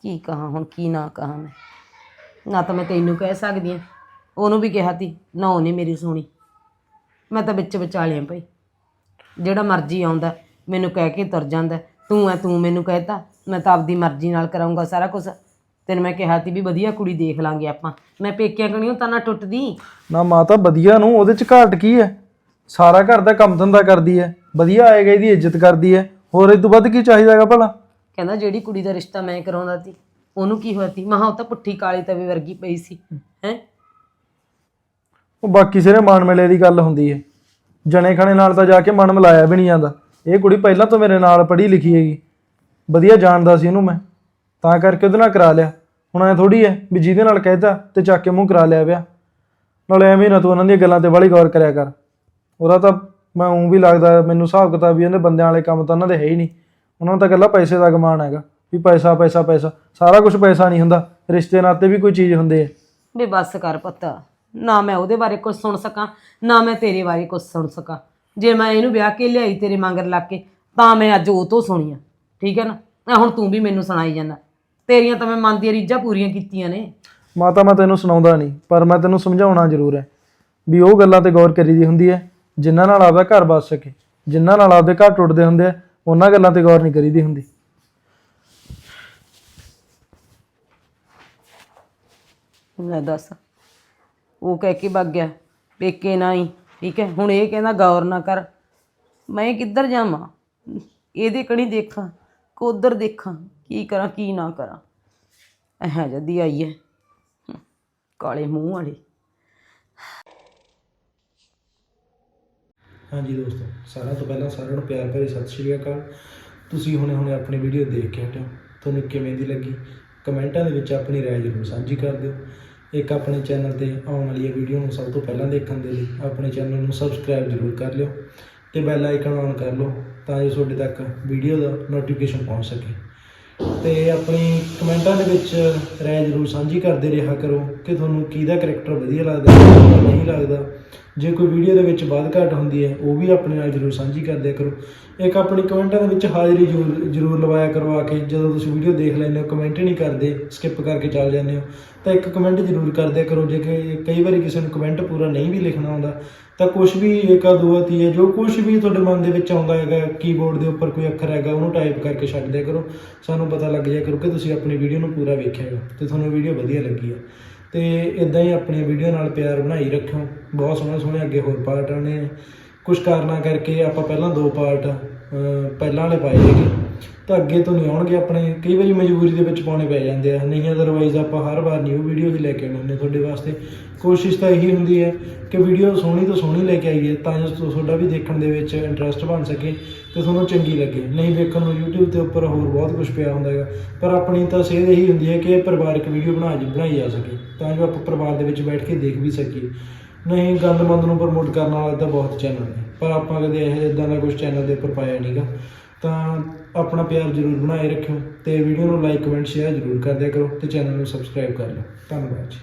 ਕੀ ਕਹਾਂ ਹੁਣ ਕੀ ਨਾ ਕਹਾਂ ਮੈਂ? ਨਾ ਤਾਂ ਮੈਂ ਤੈਨੂੰ ਕਹਿ ਸਕਦੀ ਆ। ਉਹਨੂੰ ਵੀ ਕਿਹਾ ਤੀ ਨਾ ਉਹਨੇ ਮੇਰੀ ਸੁਣੀ। ਮੈਂ ਤਾਂ ਵਿੱਚ ਵਿਚਾਲਿਆਂ ਪਈ। ਜਿਹੜਾ ਮਰਜ਼ੀ ਆਉਂਦਾ ਮੈਨੂੰ ਕਹਿ ਕੇ ਤੁਰ ਜਾਂਦਾ ਤੂੰ ਐ ਤੂੰ ਮੈਨੂੰ ਕਹਿਤਾ ਮੈਂ ਤਾਂ ਆਪਦੀ ਮਰਜ਼ੀ ਨਾਲ ਕਰਾਉਂਗਾ ਸਾਰਾ ਕੁਝ ਤੈਨੂੰ ਮੈਂ ਕਿਹਾ ਤੀ ਵੀ ਵਧੀਆ ਕੁੜੀ ਦੇਖ ਲਾਂਗੇ ਆਪਾਂ। ਮੈਂ ਪੇਕਿਆਂ ਕਣੀਓ ਤਾਂ ਨਾ ਟੁੱਟਦੀ। ਨਾ ਮਾਤਾ ਵਧੀਆ ਨੂੰ ਉਹਦੇ ਚ ਘਾਟ ਕੀ ਹੈ ਸਾਰਾ ਘਰ ਦਾ ਕੰਮ ਧੰਦਾ ਕਰਦੀ ਹੈ ਵਧੀਆ ਆਏਗਾ ਇਹਦੀ ਇੱਜ਼ਤ ਕਰਦੀ ਹੈ ਹੋਰ ਇਹ ਤੋਂ ਵੱਧ ਕੀ ਚਾਹੀਦਾਗਾ ਭਲਾ? ਕਹਿੰਦਾ ਜਿਹੜੀ ਕੁੜੀ ਦਾ ਰਿਸ਼ਤਾ ਮੈਂ ਕਰਾਉਂਦਾ ਸੀ ਉਹਨੂੰ ਕੀ ਹੋਇਆ ਤੀ ਮਹਾ ਉਹ ਤਾਂ ਪੁੱਠੀ ਕਾਲੀ ਤਵੇ ਵਰਗੀ ਪਈ ਸੀ ਹੈ? ਉਹ ਬਾਕੀ ਸਿਰੇ ਮਾਣ ਮੇਲੇ ਦੀ ਗੱਲ ਹੁੰਦੀ ਹੈ ਜਣੇ ਖਣੇ ਨਾਲ ਤਾਂ ਜਾ ਕੇ ਮਨ ਮਿਲਾਇਆ ਵੀ ਨਹੀਂ ਜਾਂਦਾ। ਇਹ ਕੁੜੀ ਪਹਿਲਾਂ ਤੋਂ ਮੇਰੇ ਨਾਲ ਪੜ੍ਹੀ ਲਿਖੀ ਹੈਗੀ। ਵਧੀਆ ਜਾਣਦਾ ਸੀ ਇਹਨੂੰ ਮੈਂ। ਤਾਂ ਕਰਕੇ ਉਹਦੇ ਨਾਲ ਕਰਾ ਲਿਆ। ਹੁਣ ਐ ਥੋੜੀ ਹੈ ਵੀ ਜਿਹਦੇ ਨਾਲ ਕਹਿਤਾ ਤੇ ਚੱਕ ਕੇ ਮੂੰਹ ਕਰਾ ਲਿਆ ਵਿਆਹ ਨਾਲੇ ਐਵੇਂ ਨਾ ਤੂੰ ਉਹਨਾਂ ਦੀਆਂ ਗੱਲਾਂ ਤੇ ਬਾਹਲੀ ਗੌਰ ਕਰਿਆ ਕਰ। ਉਹਦਾ ਤਾਂ ਮੈਂ ਉਂ ਵੀ ਲੱਗਦਾ ਮੈਨੂੰ ਹਿਸਾਬ ਕਿਤਾਬ ਵੀ ਉਹਦੇ ਬੰਦਿਆਂ ਵਾਲੇ ਕੰਮ ਤਾਂ ਉਹਨਾਂ ਦੇ ਹੈ ਹੀ ਨਹੀਂ। ਉਹਨਾਂ ਨੂੰ ਤਾਂ ਇਕੱਲਾ ਪੈਸੇ ਦਾ ਗਮਾਨ ਹੈਗਾ। ਵੀ ਪੈਸਾ ਪੈਸਾ ਪੈਸਾ। ਸਾਰਾ ਕੁਝ ਪੈਸਾ ਨਹੀਂ ਹੁੰਦਾ। ਰਿਸ਼ਤੇ ਨਾਤੇ ਵੀ ਕੋਈ ਚੀਜ਼ ਹੁੰਦੀ ਹੈ ਵੇ ਬੱਸ ਕਰ ਪੁੱਤ। ਨਾ ਮੈਂ ਉਹਦੇ ਬਾਰੇ ਕੁਝ ਸੁਣ ਸਕਾਂ ਨਾ ਮੈਂ ਤੇਰੇ ਬਾਰੇ ਕੁਝ ਸੁਣ ਸਕਾਂ। ਜੇ ਮੈਂ ਇਹਨੂੰ ਵਿਆਹ ਕੇ ਲਿਆਈ ਤੇਰੇ ਮਗਰ ਲੱਗ ਕੇ ਤਾਂ ਮੈਂ ਅੱਜ ਉਹ ਤੋਂ ਸੁਣੀ ਆ। ਠੀਕ ਹੈ ਨਾ? ਹੁਣ ਤੂੰ ਵੀ ਮੈਨੂੰ ਸੁਣਾਈ ਜਾਂਦਾ। ਤੇਰੀਆਂ ਤਾਂ ਮੈਂ ਮਨ ਦੀਆਂ ਰੀਝਾਂ ਪੂਰੀਆਂ ਕੀਤੀਆਂ ਨੇ। ਮਾਤਾ ਮੈਂ ਤੈਨੂੰ ਸੁਣਾਉਂਦਾ ਨਹੀਂ ਪਰ ਮੈਂ ਤੈਨੂੰ ਸਮਝਾਉਣਾ ਜ਼ਰੂਰ ਹੈ ਵੀ ਉਹ ਗੱਲਾਂ ਤੇ ਗੌਰ ਕਰੀਦੀ ਹੁੰਦੀ ਹੈ ਜਿਨ੍ਹਾਂ ਨਾਲ ਆਪਦਾ ਘਰ ਬਸ ਸਕੇ ਜਿਨ੍ਹਾਂ ਨਾਲ ਆਪਦੇ ਘਰ ਟੁੱਟਦੇ ਹੁੰਦੇ ਆ ਉਹਨਾਂ ਗੱਲਾਂ ਤੇ ਗੌਰ ਨਹੀਂ ਕਰੀਦੀ ਹੁੰਦੀ। ਲੈ ਦੱਸ। ਉਹ ਕਹਿ ਕੇ ਵਗ ਗਿਆ, ਪੇਕੇ ਨਾ ਹੀ ਠੀਕ ਹੈ? ਹੁਣ ਇਹ ਕਹਿੰਦਾ, ਗੌਰ ਨਾ ਕਰ। ਮੈਂ ਕਿੱਧਰ ਜਾਵਾਂ? ਇਹਦੇ ਕਣੀ ਦੇਖਾਂ ਕਿ ਉਧਰ ਦੇਖਾਂ, ਕੀ ਕਰਾਂ, ਕੀ ਨਾ ਕਰਾਂ। ਐਹ ਜਦੀ ਆਈ ਹੈ। ਕਾਲੇ ਮੂੰਹ ਵਾਲੀ। ਹਾਂਜੀ ਦੋਸਤੋ, ਸਾਰਿਆਂ ਤੋਂ ਪਹਿਲਾਂ ਸਾਰਿਆਂ ਨੂੰ ਪਿਆਰ ਭਰੀ ਸਤਿ ਸ਼੍ਰੀ ਅਕਾਲ। ਤੁਸੀਂ ਹੁਣੇ ਹੁਣੇ ਆਪਣੀ ਵੀਡੀਓ ਦੇਖ ਕੇ ਹਟਿਓ ਤੁਹਾਨੂੰ ਕਿਵੇਂ ਦੀ ਲੱਗੀ? ਕਮੈਂਟਾਂ ਦੇ ਵਿੱਚ ਆਪਣੀ ਰਾਏ ਜ਼ਰੂਰ ਸਾਂਝੀ ਕਰ ਦਿਓ। ਇੱਕ ਆਪਣੇ ਚੈਨਲ ਤੇ ਆਉਣ ਵਾਲੀ ਵੀਡੀਓ ਨੂੰ ਸਭ ਤੋਂ ਪਹਿਲਾਂ ਦੇਖਣ ਦੇ ਲਈ ਆਪਣੇ ਚੈਨਲ ਨੂੰ ਸਬਸਕ੍ਰਾਈਬ ਜ਼ਰੂਰ ਕਰ ਲਿਓ ਤੇ ਬੈਲ ਆਈਕਨ ਔਨ ਕਰ ਲਓ ਤਾਂ ਜੋ ਤੁਹਾਡੇ ਤੱਕ ਵੀਡੀਓ ਦਾ ਨੋਟੀਫਿਕੇਸ਼ਨ ਪਹੁੰਚ ਸਕੇ। ਤੇ ਆਪਣੀ ਕਮੈਂਟਾਂ ਦੇ ਵਿੱਚ ਰਾਏ ਜ਼ਰੂਰ ਸਾਂਝੀ ਕਰਦੇ ਰਿਹਾ ਕਰੋ ਕਿ ਤੁਹਾਨੂੰ ਕਿਹਦਾ ਕਰੈਕਟਰ ਵਧੀਆ ਲੱਗਦਾ, ਕਿਹਦਾ ਨਹੀਂ ਲੱਗਦਾ। ਜੇ ਕੋਈ ਵੀਡੀਓ ਦੇ ਵਿੱਚ ਬਾਤ ਘਾਟ ਹੁੰਦੀ ਹੈ, ਉਹ ਵੀ ਆਪਣੇ ਨਾਲ ਜ਼ਰੂਰ ਸਾਂਝੀ ਕਰਦੇ ਕਰੋ। ਇੱਕ ਆਪਣੀ ਕਮੈਂਟਾਂ ਦੇ ਵਿੱਚ ਹਾਜ਼ਰੀ ਜ਼ਰੂਰ ਜ਼ਰੂਰ ਲਵਾਇਆ ਕਰੋ ਆ ਕੇ, ਜਦੋਂ ਤੁਸੀਂ ਵੀਡੀਓ ਦੇਖ ਲੈਂਦੇ ਹੋ ਕਮੈਂਟ ਨਹੀਂ ਕਰਦੇ ਸਕਿਪ ਕਰਕੇ ਚੱਲ ਜਾਂਦੇ ਹੋ, ਤਾਂ ਇੱਕ ਕਮੈਂਟ ਜ਼ਰੂਰ ਕਰਦੇ ਕਰੋ। ਜੇ ਕਿ ਕਈ ਵਾਰੀ ਕਿਸੇ ਨੂੰ ਕਮੈਂਟ ਪੂਰਾ ਨਹੀਂ ਵੀ ਲਿਖਣਾ ਆਉਂਦਾ ਤਾਂ ਕੁਝ ਵੀ ਏਕਾ ਦੋ ਤੀ ਹੈ, ਜੋ ਕੁਝ ਵੀ ਤੁਹਾਡੇ ਮਨ ਦੇ ਵਿੱਚ ਆਉਂਦਾ ਹੈਗਾ ਕੀਬੋਰਡ ਦੇ ਉੱਪਰ ਕੋਈ ਅੱਖਰ ਹੈਗਾ, ਉਹਨੂੰ ਟਾਈਪ ਕਰਕੇ ਛੱਡ ਦਿਆ ਕਰੋ। ਸਾਨੂੰ ਪਤਾ ਲੱਗ ਜਾਇਆ ਕਰੋ ਕਿ ਤੁਸੀਂ ਆਪਣੀ ਵੀਡੀਓ ਨੂੰ ਪੂਰਾ ਵੇਖਿਆ ਹੈਗਾ ਤੇ ਤੁਹਾਨੂੰ ਵੀਡੀਓ ਵਧੀਆ ਲੱਗੀ ਹੈ। ਤੇ ਇਦਾਂ ਹੀ ਆਪਣੀ ਵੀਡੀਓ ਨਾਲ ਪਿਆਰ ਬਣਾਈ ਰੱਖਿਓ। ਬਹੁਤ ਸੋਹਣੇ ਸੋਹਣੇ ਅੱਗੇ ਹੋਰ ਪਾਰਟ ਆਉਣੇ ਆ। ਕੁਝ ਕਾਰਨਾਂ ਕਰਕੇ ਆਪਾਂ ਪਹਿਲਾਂ ਦੋ ਪਾਰਟ ਪਹਿਲਾਂ ਵਾਲੇ ਪਾਏ ਸੀਗੇ। ਤਾਂ ਅੱਗੇ ਤੋਂ ਨਹੀਂ ਆਉਣਗੇ, ਆਪਣੇ ਕਈ ਵਾਰੀ ਮਜਬੂਰੀ ਦੇ ਵਿੱਚ ਪਾਉਣੇ ਪੈ ਜਾਂਦੇ ਆ। ਨਹੀਂ ਅਦਰਵਾਈਜ਼ ਆਪਾਂ ਹਰ ਵਾਰ ਨਿਊ ਵੀਡੀਓ ਹੀ ਲੈ ਕੇ ਆਉਂਦੇ ਹੁੰਦੇ ਤੁਹਾਡੇ ਵਾਸਤੇ। ਕੋਸ਼ਿਸ਼ ਤਾਂ ਇਹੀ ਹੁੰਦੀ ਹੈ ਕਿ ਵੀਡੀਓ ਸੋਹਣੀ ਤੋਂ ਸੋਹਣੀ ਲੈ ਕੇ ਆਈਏ, ਤਾਂ ਜੋ ਤੁਹਾਡਾ ਵੀ ਦੇਖਣ ਦੇ ਵਿੱਚ ਇੰਟਰਸਟ ਬਣ ਸਕੇ ਤੇ ਤੁਹਾਨੂੰ ਚੰਗੀ ਲੱਗੇ। ਨਹੀਂ ਵੇਖਣ ਨੂੰ YouTube ਦੇ ਉੱਪਰ ਹੋਰ ਬਹੁਤ ਕੁਝ ਪਿਆ ਹੁੰਦਾ ਹੈਗਾ, ਪਰ ਆਪਣੀ ਤਾਂ ਸੇਧ ਇਹੀ ਹੁੰਦੀ ਹੈ ਕਿ ਪਰਿਵਾਰਕ ਵੀਡੀਓ ਬਣਾ ਜੀ ਬਣਾਈ ਜਾ ਸਕੇ, ਤਾਂ ਜੋ ਆਪਾਂ ਪਰਿਵਾਰ ਦੇ ਵਿੱਚ ਬੈਠ ਕੇ ਦੇਖ ਵੀ ਸਕੀਏ। ਨਹੀਂ, ਗੰਦਮੰਦ ਨੂੰ ਪ੍ਰਮੋਟ ਕਰਨ ਵਾਲਾ ਤਾਂ ਬਹੁਤ ਚੈਨਲ ਨੇ, ਪਰ ਆਪਾਂ ਕਦੇ ਇਹ ਇਦਾਂ ਦਾ ਕੁਝ ਚੈਨਲ ਦੇ ਉੱਪਰ ਪਾਇਆ ਨਹੀਂਗਾ ਤਾਂ ਆਪਣਾ ਪਿਆਰ ਜ਼ਰੂਰ ਬਣਾਏ ਰੱਖਿਓ ਤੇ ਵੀਡੀਓ ਨੂੰ ਲਾਈਕ ਕਮੈਂਟ ਸ਼ੇਅਰ ਜ਼ਰੂਰ ਕਰ ਦਿਆ ਕਰੋ ਤੇ ਚੈਨਲ ਨੂੰ ਸਬਸਕ੍ਰਾਈਬ ਕਰ ਲਓ। ਧੰਨਵਾਦ ਜੀ।